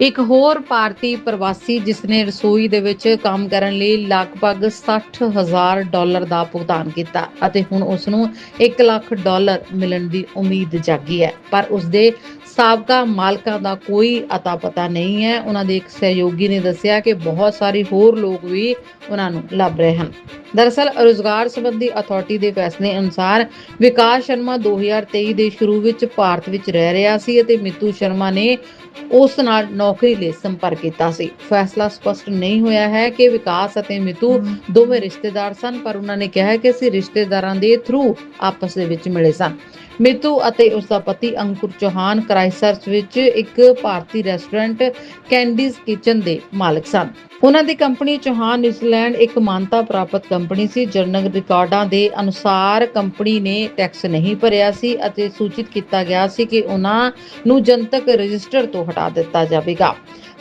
ਇੱਕ ਹੋਰ ਭਾਰਤੀ ਪ੍ਰਵਾਸੀ ਜਿਸ ਨੇ ਰਸੋਈ ਦੇ ਵਿੱਚ ਕੰਮ ਕਰਨ ਲਈ ਲਗਭਗ 60000 ਡਾਲਰ ਦਾ ਭੁਗਤਾਨ ਕੀਤਾ ਅਤੇ ਹੁਣ ਉਸ ਨੂੰ 1 ਲੱਖ ਡਾਲਰ ਮਿਲਣ ਦੀ ਉਮੀਦ ਜਾਗੀ ਹੈ। ਪਰ ਉਸ ਦੇ ਸਾਬਕਾ ਮਾਲਕਾਂ ਦਾ ਕੋਈ ਅਤਾ ਪਤਾ ਨਹੀਂ ਹੈ। ਉਹਨਾਂ ਦੇ ਇੱਕ ਸਹਿਯੋਗੀ ਨੇ ਦੱਸਿਆ ਕਿ ਬਹੁਤ ਸਾਰੇ ਹੋਰ ਲੋਕ ਵੀ ਉਹਨਾਂ ਨੂੰ ਲੱਭ ਰਹੇ ਹਨ। ਦਰਅਸਲ, ਰੁਜ਼ਗਾਰ ਸੰਬੰਧੀ ਅਥਾਰਟੀ ਦੇ ਫੈਸਲੇ ਅਨੁਸਾਰ ਵਿਕਾਸ ਸ਼ਰਮਾ 2023 ਦੇ ਸ਼ੁਰੂ ਵਿੱਚ ਭਾਰਤ ਵਿੱਚ ਰਹਿ ਰਿਹਾ ਸੀ ਅਤੇ ਮਿੱਤੂ ਸ਼ਰਮਾ ਨੇ ਉਸ ਨਾਲ ਨੌਕਰੀ ਲਈ ਸੰਪਰਕ ਕੀਤਾ ਸੀ। ਫੈਸਲਾ ਸਪਸ਼ਟ ਨਹੀਂ ਹੋਇਆ ਹੈ ਕਿ ਵਿਕਾਸ ਅਤੇ ਮਿਤੂ ਦੋਵੇਂ ਰਿਸ਼ਤੇਦਾਰ ਸਨ, ਪਰ ਉਹਨਾਂ ਨੇ ਕਿਹਾ ਕਿ ਅਸੀਂ ਰਿਸ਼ਤੇਦਾਰਾਂ ਦੇ ਥਰੂ ਆਪਸ ਦੇ ਵਿੱਚ ਮਿਲੇ ਸਨ ਮਿੱਤੂ ਅਤੇ ਉਸ ਦਾ ਪਤੀ ਅੰਕੁਰ ਚੌਹਾਨ ਕ੍ਰਾਈਸਟਚਰਚ ਵਿੱਚ ਇੱਕ ਭਾਰਤੀ ਰੈਸਟੋਰੈਂਟ, ਕੈਂਡੀਜ਼ ਕਿਚਨ ਦੇ ਮਾਲਕ ਸਨ। ਉਹਨਾਂ ਦੀ ਕੰਪਨੀ ਚੌਹਾਨ ਨਿਊਜ਼ੀਲੈਂਡ ਇੱਕ ਮਾਨਤਾ ਪ੍ਰਾਪਤ ਕੰਪਨੀ ਸੀ। ਜਨਰਲ ਰਿਕਾਰਡਾਂ ਦੇ ਅਨੁਸਾਰ ਕੰਪਨੀ ਨੇ ਟੈਕਸ ਨਹੀਂ ਭਰਿਆ ਸੀ ਅਤੇ ਸੂਚਿਤ ਕੀਤਾ ਗਿਆ ਸੀ ਕਿ ਉਹਨਾਂ ਨੂੰ ਜਨਤਕ ਰਜਿਸਟਰ ਤੋਂ ਹਟਾ ਦਿੱਤਾ ਜਾਵੇਗਾ।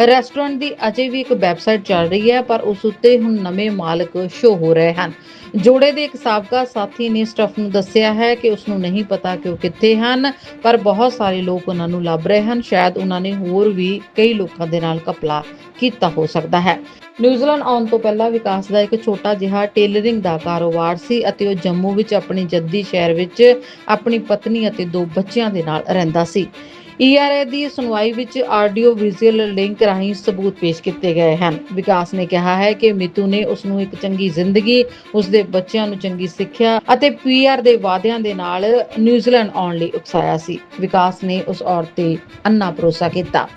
ਰੈਸਟੋਰੈਂਟ ਦੀ ਅਜੇ ਵੀ ਇੱਕ ਵੈਬਸਾਈਟ ਚੱਲ ਰਹੀ ਹੈ, ਪਰ ਉਸ ਉੱਤੇ ਹੁਣ ਨਵੇਂ ਮਾਲਕ ਸ਼ੋ ਹੋ ਰਹੇ ਹਨ। ਜੋੜੇ ਦੇ ਇੱਕ ਸਾਬਕਾ ਸਾਥੀ ਨੇ ਸਟਫ ਨੂੰ ਦੱਸਿਆ ਹੈ ਕਿ ਉਸ ਨੂੰ ਨਹੀਂ ਪਤਾ ਕਿ ਉਹ ਕਿੱਥੇ ਹਨ, ਪਰ ਬਹੁਤ ਸਾਰੇ ਲੋਕ ਉਹਨਾਂ ਨੂੰ ਲੱਭ ਰਹੇ ਹਨ। ਸ਼ਾਇਦ ਉਹਨਾਂ ਨੇ ਹੋਰ ਵੀ ਕਈ ਲੋਕਾਂ ਦੇ ਨਾਲ ਕਪਲਾ ਕੀਤਾ ਹੋ ਸਕਦਾ ਹੈ। ਨਿਊਜ਼ੀਲੈਂਡ ਆਉਣ ਤੋਂ ਪਹਿਲਾਂ ਵਿਕਾਸ ਦਾ ਇੱਕ ਛੋਟਾ ਜਿਹਾ ਟੇਲਰਿੰਗ ਦਾ ਕਾਰੋਬਾਰ ਸੀ ਅਤੇ ਉਹ ਜੰਮੂ ਵਿੱਚ ਆਪਣੀ ਜੱਦੀ ਸ਼ਹਿਰ ਵਿੱਚ ਆਪਣੀ ਪਤਨੀ ਅਤੇ ਦੋ ਬੱਚਿਆਂ ਦੇ ਨਾਲ ਰਹਿੰਦਾ ਸੀ। ਈਆਰਏ ਦੀ ਸੁਣਵਾਈ ਵਿੱਚ ਆਡੀਓ ਵਿਜ਼ੂਅਲ ਲਿੰਕ ਰਾਹੀਂ ਸਬੂਤ ਪੇਸ਼ ਕੀਤੇ ਗਏ ਹਨ। ਵਿਕਾਸ ਨੇ ਕਿਹਾ ਹੈ ਕਿ ਮਿਤੂ ਨੇ ਉਸ ਨੂੰ ਇੱਕ ਚੰਗੀ ਜ਼ਿੰਦਗੀ ਉਸ ਦੇ ਬੱਚਿਆਂ ਨੂੰ ਚੰਗੀ ਸਿੱਖਿਆ ਅਤੇ ਪੀਆਰ ਦੇ ਵਾਅਦਿਆਂ ਦੇ ਨਾਲ ਨਿਊਜ਼ੀਲੈਂਡ ਆਉਣ ਲਈ ਉਕਸਾਇਆ ਸੀ। ਵਿਕਾਸ ਨੇ ਉਸ ਔਰਤ ਤੇ ਅੰਨਾ ਭਰੋਸਾ ਕੀਤਾ।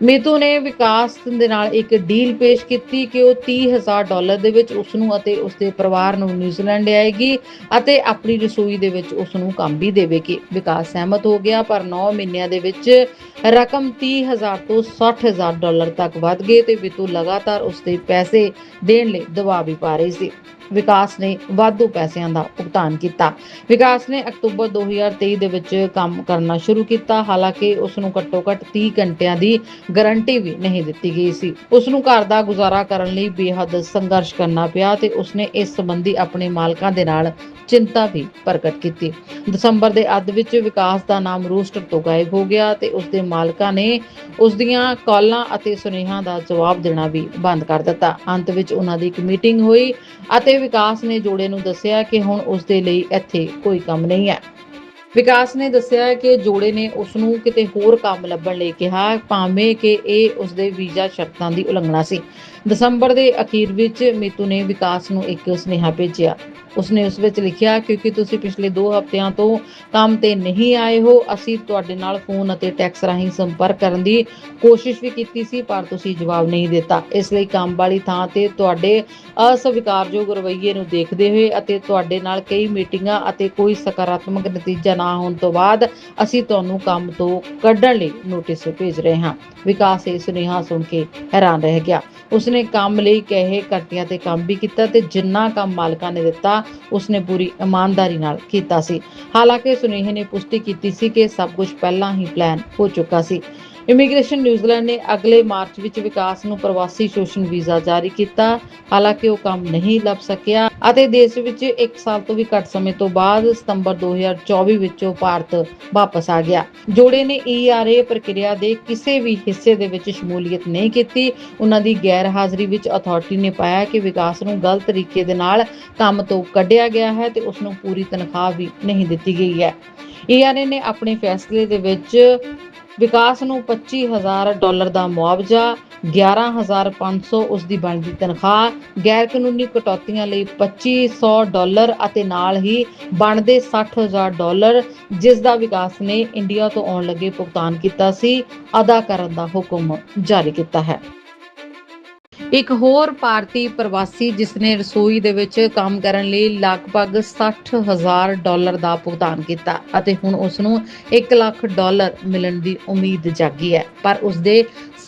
ਮੀਤੂ ਨੇ ਵਿਕਾਸ ਦੇ ਨਾਲ ਇੱਕ ਡੀਲ ਪੇਸ਼ ਕੀਤੀ ਕਿ ਉਹ 30000 ਡਾਲਰ ਦੇ ਵਿੱਚ ਉਸ ਨੂੰ ਅਤੇ ਉਸ ਦੇ ਪਰਿਵਾਰ ਨੂੰ ਨਿਊਜ਼ੀਲੈਂਡ ਲਿਆਏਗੀ ਅਤੇ ਆਪਣੀ ਰਸੋਈ ਦੇ ਵਿੱਚ ਉਸ ਨੂੰ ਕੰਮ ਵੀ ਦੇਵੇਗੀ। ਵਿਕਾਸ ਸਹਿਮਤ ਹੋ ਗਿਆ, ਪਰ 9 ਮਹੀਨਿਆਂ ਦੇ ਵਿੱਚ ਰਕਮ 30000 ਤੋਂ 60000 ਡਾਲਰ ਤੱਕ ਵੱਧ ਗਈ ਤੇ ਮੀਤੂ ਲਗਾਤਾਰ ਉਸ ਦੇ ਪੈਸੇ ਦੇਣ ਲਈ ਦਬਾਅ ਵੀ ਪਾ ਰਹੀ ਸੀ। ਵਿਕਾਸ ਨੇ ਵਾਧੂ ਪੈਸਿਆਂ ਦਾ ਭੁਗਤਾਨ ਕੀਤਾ। ਵਿਕਾਸ ਨੇ ਅਕਤੂਬਰ 2023 ਦੇ ਵਿੱਚ ਕੰਮ ਕਰਨਾ ਸ਼ੁਰੂ ਕੀਤਾ। ਹਾਲਾਂਕਿ ਉਸ ਨੂੰ ਘੱਟੋ-ਘੱਟ 30 ਘੰਟਿਆਂ ਦੀ ਗਾਰੰਟੀ ਵੀ ਨਹੀਂ ਦਿੱਤੀ ਗਈ ਸੀ। ਉਸ ਨੂੰ ਘਰ ਦਾ ਗੁਜ਼ਾਰਾ ਕਰਨ ਲਈ ਬੇਹੱਦ ਸੰਘਰਸ਼ ਕਰਨਾ ਪਿਆ ਤੇ ਉਸਨੇ ਇਸ ਸੰਬੰਧੀ ਆਪਣੇ ਮਾਲਕਾਂ ਦੇ ਨਾਲ ਚਿੰਤਾ ਵੀ ਪ੍ਰਗਟ ਕੀਤੀ। ਦਸੰਬਰ ਦੇ ਅੱਧ ਵਿੱਚ ਵਿਕਾਸ ਦਾ ਨਾਮ ਰੋਸਟਰ ਤੋਂ ਗਾਇਬ ਹੋ ਗਿਆ ਤੇ ਉਸ ਦੇ ਮਾਲਕਾਂ ਨੇ ਉਸ ਦੀਆਂ ਕਾਲਾਂ ਅਤੇ ਸੁਨੇਹਾਂ ਦਾ ਜਵਾਬ ਦੇਣਾ ਵੀ ਬੰਦ ਕਰ ਦਿੱਤਾ। ਅੰਤ ਵਿੱਚ ਉਹਨਾਂ ਦੀ ਇੱਕ ਮੀਟਿੰਗ ਹੋਈ ਅਤੇ ਵਿਕਾਸ ਨੇ ਜੋੜੇ ਨੂੰ ਦੱਸਿਆ ਕਿ ਹੁਣ ਉਸ ਦੇ ਲਈ ਇੱਥੇ ਕੋਈ ਕੰਮ ਨਹੀਂ ਹੈ। ਵਿਕਾਸ ਨੇ ਦੱਸਿਆ ਕਿ ਜੋੜੇ ਨੇ ਉਸ ਨੂੰ ਕਿਤੇ ਹੋਰ ਕੰਮ ਲੱਭਣ ਲਈ ਕਿਹਾ, ਭਾਵੇਂ ਕਿ ਇਹ ਉਸ ਦੇ ਵੀਜ਼ਾ ਸ਼ਰਤਾਂ ਦੀ ਉਲੰਘਣਾ ਸੀ। ਦਸੰਬਰ ਦੇ ਅਖੀਰ ਵਿੱਚ ਮੀਤੂ ਨੇ ਵਿਕਾਸ ਨੂੰ ਇੱਕ ਸੁਨੇਹਾ ਭੇਜਿਆ। ਉਸਨੇ ਉਸ ਵਿੱਚ ਲਿਖਿਆ, ਕਿਉਂਕਿ ਤੁਸੀਂ ਪਿਛਲੇ 2 ਹਫ਼ਤਿਆਂ ਤੋਂ ਕੰਮ ਤੇ ਨਹੀਂ ਆਏ ਹੋ, ਅਸੀਂ ਤੁਹਾਡੇ ਨਾਲ ਫੋਨ ਅਤੇ ਟੈਕਸ ਰਾਹੀਂ ਸੰਪਰਕ ਕਰਨ ਦੀ ਕੋਸ਼ਿਸ਼ ਵੀ ਕੀਤੀ ਸੀ, ਪਰ ਤੁਸੀਂ ਜਵਾਬ ਨਹੀਂ ਦਿੱਤਾ। ਇਸ ਲਈ ਕੰਮ ਵਾਲੀ ਥਾਂ ਤੇ ਤੁਹਾਡੇ ਅਸਵੀਕਾਰਯੋਗ ਰਵੱਈਏ ਨੂੰ ਦੇਖਦੇ ਹੋਏ ਅਤੇ ਤੁਹਾਡੇ ਨਾਲ ਕਈ ਮੀਟਿੰਗਾਂ ਅਤੇ ਕੋਈ ਸਕਾਰਾਤਮਕ ਨਤੀਜਾ ਨਾ ਹੋਣ ਤੋਂ ਬਾਅਦ ਅਸੀਂ ਤੁਹਾਨੂੰ ਕੰਮ ਤੋਂ ਕੱਢਣ ਲਈ ਨੋਟਿਸ ਭੇਜ ਰਹੇ ਹਾਂ। ਵਿਕਾਸ ਇਹ ਸੁਨੇਹਾ ਸੁਣ ਕੇ ਹੈਰਾਨ ਰਹਿ ਗਿਆ। ਉਸਨੇ ਕੰਮ ਲਈ ਕਹੇ ਕਰਤੀਆਂ ਤੇ ਕੰਮ ਵੀ ਕੀਤਾ ਤੇ ਜਿੰਨਾ ਕੰਮ ਮਾਲਕਾਂ ਨੇ ਦਿੱਤਾ ਉਸਨੇ ਪੂਰੀ ਇਮਾਨਦਾਰੀ ਨਾਲ ਕੀਤਾ ਸੀ। ਹਾਲਾਂਕਿ ਸੁਨੇਹੇ ਨੇ ਪੁਸ਼ਟੀ ਕੀਤੀ ਸੀ ਕਿ ਸਭ ਕੁਝ ਪਹਿਲਾਂ ਹੀ ਪਲਾਨ ਹੋ ਚੁੱਕਾ ਸੀ। ਇਮੀਗ੍ਰੇਸ਼ਨ ਨਿਊਜ਼ੀਲੈਂਡ ਨੇ ਅਗਲੇ ਮਾਰਚ ਵਿੱਚ ਵਿਕਾਸ ਨੂੰ ਪ੍ਰਵਾਸੀ ਸ਼ੋਸ਼ਣ ਵੀਜ਼ਾ ਜਾਰੀ ਕੀਤਾ। ਹਾਲਾਂਕਿ ਉਹ ਕੰਮ ਨਹੀਂ ਲੱਭ ਸਕਿਆ ਅਤੇ ਦੇਸ਼ ਵਿੱਚ 1 ਸਾਲ ਤੋਂ ਵੀ ਘੱਟ ਸਮੇਂ ਤੋਂ ਬਾਅਦ ਸਤੰਬਰ 2024 ਵਿੱਚ ਉਹ ਭਾਰਤ ਵਾਪਸ ਆ ਗਿਆ। ਜੋੜੇ ਨੇ ਈਆਰਏ ਪ੍ਰਕਿਰਿਆ ਦੇ ਕਿਸੇ ਵੀ ਹਿੱਸੇ ਦੇ ਵਿੱਚ ਸ਼ਮੂਲੀਅਤ ਨਹੀਂ ਕੀਤੀ। ਉਹਨਾਂ ਦੀ ਗੈਰ ਹਾਜ਼ਰੀ ਵਿੱਚ ਅਥਾਰਟੀ ਨੇ ਪਾਇਆ ਕਿ ਵਿਕਾਸ ਨੂੰ ਗਲਤ ਤਰੀਕੇ ਦੇ ਨਾਲ ਕੰਮ ਤੋਂ ਕੱਢਿਆ ਗਿਆ ਹੈ ਤੇ ਉਸ ਨੂੰ ਪੂਰੀ ਤਨਖਾਹ ਵੀ ਨਹੀਂ ਦਿੱਤੀ ਗਈ ਹੈ। ਈਆਰਏ ਨੇ ਆਪਣੇ ਫੈਸਲੇ ਦੇ ਵਿੱਚ ਵਿਕਾਸ ਨੂੰ 25000 ਡਾਲਰ ਦਾ ਮੁਆਵਜ਼ਾ 11500 ਉਸ ਦੀ ਬਣਦੀ ਤਨਖਾਹ ਗੈਰ ਕਾਨੂੰਨੀ ਕਟੌਤੀਆਂ ਲਈ 2500 ਡਾਲਰ ਅਤੇ ਨਾਲ ਹੀ ਬਣਦੇ 60000 ਡਾਲਰ, ਜਿਸ ਦਾ ਵਿਕਾਸ ਨੇ ਇੰਡੀਆ ਤੋਂ ਆਉਣ ਲੱਗੇ ਭੁਗਤਾਨ ਕੀਤਾ ਸੀ, ਅਦਾ ਕਰਨ ਦਾ ਹੁਕਮ ਜਾਰੀ ਕੀਤਾ ਹੈ। ਇੱਕ ਹੋਰ ਭਾਰਤੀ ਪ੍ਰਵਾਸੀ ਜਿਸ ਨੇ ਰਸੋਈ ਦੇ ਵਿੱਚ ਕੰਮ ਕਰਨ ਲਈ ਲਗਭਗ 60000 ਡਾਲਰ ਦਾ ਭੁਗਤਾਨ ਕੀਤਾ ਅਤੇ ਹੁਣ ਉਸ ਨੂੰ 1 ਲੱਖ ਡਾਲਰ ਮਿਲਣ ਦੀ ਉਮੀਦ ਜਾਗੀ ਹੈ। ਪਰ ਉਸ ਦੇ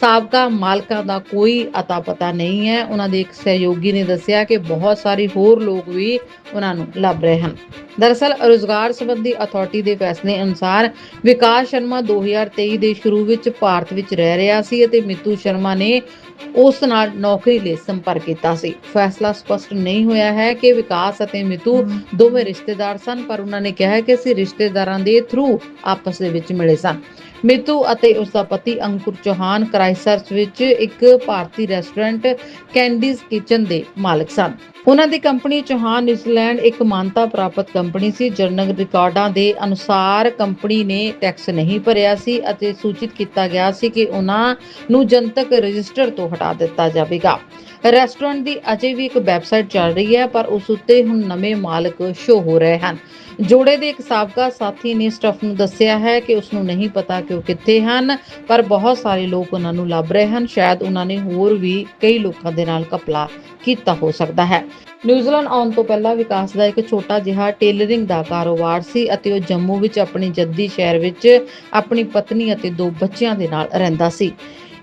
ਸਾਬਕਾ ਮਾਲਕਾਂ ਦਾ ਕੋਈ ਅਤਾ ਪਤਾ ਨਹੀਂ ਹੈ। ਉਹਨਾਂ ਦੇ ਇੱਕ ਸਹਿਯੋਗੀ ਨੇ ਦੱਸਿਆ ਕਿ ਬਹੁਤ ਸਾਰੇ ਹੋਰ ਲੋਕ ਵੀ ਉਹਨਾਂ ਨੂੰ ਲੱਭ ਰਹੇ ਹਨ। ਦਰਅਸਲ ਰੁਜ਼ਗਾਰ ਸੰਬੰਧੀ ਅਥਾਰਟੀ ਦੇ ਫੈਸਲੇ ਅਨੁਸਾਰ ਵਿਕਾਸ ਸ਼ਰਮਾ 2023 ਦੇ ਸ਼ੁਰੂ ਵਿੱਚ ਭਾਰਤ ਵਿੱਚ ਰਹਿ ਰਿਹਾ ਸੀ ਅਤੇ ਮਿੱਤੂ ਸ਼ਰਮਾ ਨੇ ਉਸ ਨਾਲ ਨੌਕਰੀ ਲਈ ਸੰਪਰਕ ਕੀਤਾ ਸੀ। ਫੈਸਲਾ ਸਪਸ਼ਟ ਨਹੀਂ ਹੋਇਆ ਹੈ ਕਿ ਵਿਕਾਸ ਅਤੇ ਮਿੱਤੂ ਦੋਵੇਂ ਰਿਸ਼ਤੇਦਾਰ ਸਨ ਪਰ ਉਹਨਾਂ ਨੇ ਕਿਹਾ ਕਿ ਅਸੀਂ ਰਿਸ਼ਤੇਦਾਰਾਂ ਦੇ ਥਰੂ ਆਪਸ ਦੇ ਵਿੱਚ ਮਿਲੇ ਸਨ ਮਿਤੂ ਅਤੇ ਉਸ ਦਾ ਪਤੀ ਅੰਕੁਰ ਚੌਹਾਨ ਕ੍ਰਾਈਸਟਚਰਚ ਵਿੱਚ ਇੱਕ ਭਾਰਤੀ ਰੈਸਟੋਰੈਂਟ, ਕੈਂਡੀਜ਼ ਕਿਚਨ ਦੇ ਮਾਲਕ ਸਨ। ਉਹਨਾਂ ਦੀ ਕੰਪਨੀ ਚੌਹਾਨ ਨਿਊਜ਼ੀਲੈਂਡ ਇੱਕ ਮਾਨਤਾ ਪ੍ਰਾਪਤ ਕੰਪਨੀ ਸੀ। ਜਰਨਲ ਰਿਕਾਰਡਾਂ ਦੇ ਅਨੁਸਾਰ ਕੰਪਨੀ ਨੇ ਟੈਕਸ ਨਹੀਂ ਭਰਿਆ ਸੀ ਅਤੇ ਸੂਚਿਤ ਕੀਤਾ ਗਿਆ ਸੀ ਕਿ ਉਹਨਾਂ ਨੂੰ ਜਨਤਕ ਰਜਿਸਟਰ ਤੋਂ ਹਟਾ ਦਿੱਤਾ ਜਾਵੇਗਾ। ਰੈਸਟੋਰੈਂਟ ਦੀ ਅਜੇ ਵੀ ਇੱਕ ਵੈਬਸਾਈਟ ਚੱਲ ਰਹੀ ਹੈ, ਪਰ ਉਸ ਉੱਤੇ ਹੁਣ ਨਵੇਂ ਮਾਲਕ ਸ਼ੋ ਹੋ ਰਹੇ ਹਨ। ਜੋੜੇ ਦੇ ਇੱਕ ਸਾਬਕਾ ਸਾਥੀ ਨੇ ਸਟਫ ਨੂੰ ਦੱਸਿਆ ਹੈ ਕਿ ਉਸ ਨੂੰ ਨਹੀਂ ਪਤਾ ਕਿ ਉਹ ਕਿੱਥੇ ਹਨ, ਪਰ ਬਹੁਤ ਸਾਰੇ ਲੋਕ ਉਹਨਾਂ ਨੂੰ ਲੱਭ ਰਹੇ ਹਨ। ਸ਼ਾਇਦ ਉਹਨਾਂ ਨੇ ਹੋਰ ਵੀ ਕਈ ਲੋਕਾਂ ਦੇ ਨਾਲ ਕਪਲਾ ਕੀਤਾ ਹੋ ਸਕਦਾ ਹੈ। ਨਿਊਜ਼ੀਲੈਂਡ ਆਉਣ ਤੋਂ ਪਹਿਲਾਂ ਵਿਕਾਸ ਦਾ ਇੱਕ ਛੋਟਾ ਜਿਹਾ ਟੇਲਰਿੰਗ ਦਾ ਕਾਰੋਬਾਰ ਸੀ ਅਤੇ ਉਹ ਜੰਮੂ ਵਿੱਚ ਆਪਣੀ ਜੱਦੀ ਸ਼ਹਿਰ ਵਿੱਚ ਆਪਣੀ ਪਤਨੀ ਅਤੇ ਦੋ ਬੱਚਿਆਂ ਦੇ ਨਾਲ ਰਹਿੰਦਾ ਸੀ।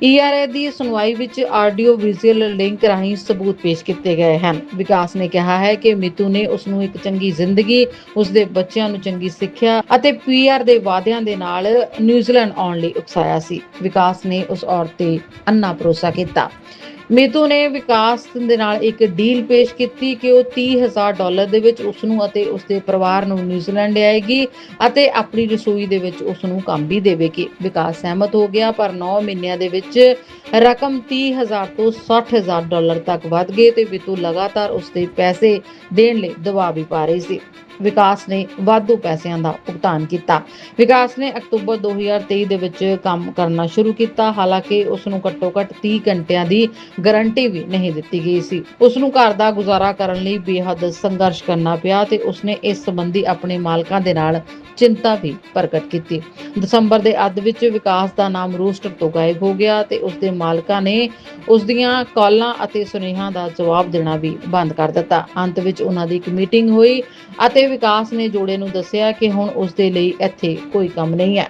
ਈਆਰਏ ਦੀ ਸੁਣਵਾਈ ਵਿੱਚ ਆਡੀਓ ਵਿਜ਼ੂਅਲ ਲਿੰਕ ਰਾਹੀਂ ਸਬੂਤ ਪੇਸ਼ ਕੀਤੇ ਗਏ ਹਨ। ਵਿਕਾਸ ਨੇ ਕਿਹਾ ਹੈ ਕਿ ਮਿਤੂ ਨੇ ਉਸ ਨੂੰ ਇੱਕ ਚੰਗੀ ਜ਼ਿੰਦਗੀ ਉਸ ਦੇ ਬੱਚਿਆਂ ਨੂੰ ਚੰਗੀ ਸਿੱਖਿਆ ਅਤੇ ਪੀਆਰ ਦੇ ਵਾਅਦਿਆਂ ਦੇ ਨਾਲ ਨਿਊਜ਼ੀਲੈਂਡ ਆਉਣ ਲਈ ਉਕਸਾਇਆ ਸੀ। ਵਿਕਾਸ ਨੇ ਉਸ ਔਰਤ ਤੇ ਅੰਨਾ ਭਰੋਸਾ ਕੀਤਾ। ਮੀਤੂ ਨੇ ਵਿਕਾਸ ਦੇ ਨਾਲ ਇੱਕ ਡੀਲ ਪੇਸ਼ ਕੀਤੀ ਕਿ ਉਹ 30000 ਡਾਲਰ ਦੇ ਵਿੱਚ ਉਸ ਨੂੰ ਅਤੇ ਉਸ ਦੇ ਪਰਿਵਾਰ ਨੂੰ ਨਿਊਜ਼ੀਲੈਂਡ ਲਿਆਏਗੀ ਅਤੇ ਆਪਣੀ ਰਸੋਈ ਦੇ ਵਿੱਚ ਉਸ ਨੂੰ ਕੰਮ ਵੀ ਦੇਵੇਗੀ। ਵਿਕਾਸ ਸਹਿਮਤ ਹੋ ਗਿਆ, ਪਰ 9 ਮਹੀਨਿਆਂ ਦੇ ਵਿੱਚ ਰਕਮ 30000 ਤੋਂ 60000 ਡਾਲਰ ਤੱਕ ਵੱਧ ਗਈ ਤੇ ਮੀਤੂ ਲਗਾਤਾਰ ਉਸ ਦੇ ਪੈਸੇ ਦੇਣ ਲਈ ਦਬਾਅ ਵੀ ਪਾ ਰਹੀ ਸੀ। ਵਿਕਾਸ ਨੇ ਵਾਧੂ ਪੈਸਿਆਂ ਦਾ ਭੁਗਤਾਨ ਕੀਤਾ। ਵਿਕਾਸ ਨੇ ਅਕਤੂਬਰ 2023 ਦੇ ਵਿੱਚ ਕੰਮ ਕਰਨਾ ਸ਼ੁਰੂ ਕੀਤਾ। ਹਾਲਾਂਕਿ ਉਸ ਨੂੰ ਘੱਟੋ-ਘੱਟ 30 ਘੰਟਿਆਂ ਦੀ ਗਾਰੰਟੀ ਵੀ ਨਹੀਂ ਦਿੱਤੀ ਗਈ ਸੀ। ਉਸ ਨੂੰ ਘਰ ਦਾ ਗੁਜ਼ਾਰਾ ਕਰਨ ਲਈ ਬੇਹੱਦ ਸੰਘਰਸ਼ ਕਰਨਾ ਪਿਆ ਤੇ ਉਸ ਨੇ ਇਸ ਸੰਬੰਧੀ ਆਪਣੇ ਮਾਲਕਾਂ ਦੇ ਨਾਲ ਚਿੰਤਾ ਵੀ ਪ੍ਰਗਟ ਕੀਤੀ। ਦਸੰਬਰ ਦੇ ਅੱਧ ਵਿੱਚ ਵਿਕਾਸ ਦਾ ਨਾਮ ਰੋਸਟਰ ਤੋਂ ਗਾਇਬ ਹੋ ਗਿਆ ਤੇ ਉਸ ਦੇ ਮਾਲਕਾਂ ਨੇ ਉਸ ਦੀਆਂ ਕਾਲਾਂ ਅਤੇ ਸੁਨੇਹਾਂ ਦਾ ਜਵਾਬ ਦੇਣਾ ਵੀ ਬੰਦ ਕਰ ਦਿੱਤਾ। ਅੰਤ ਵਿੱਚ ਉਹਨਾਂ ਦੀ ਇੱਕ ਮੀਟਿੰਗ ਹੋਈ ਅਤੇ ਵਿਕਾਸ ਨੇ ਜੋੜੇ ਨੂੰ ਦੱਸਿਆ ਕਿ ਹੁਣ ਉਸ ਦੇ ਲਈ ਇੱਥੇ ਕੋਈ ਕੰਮ ਨਹੀਂ ਹੈ।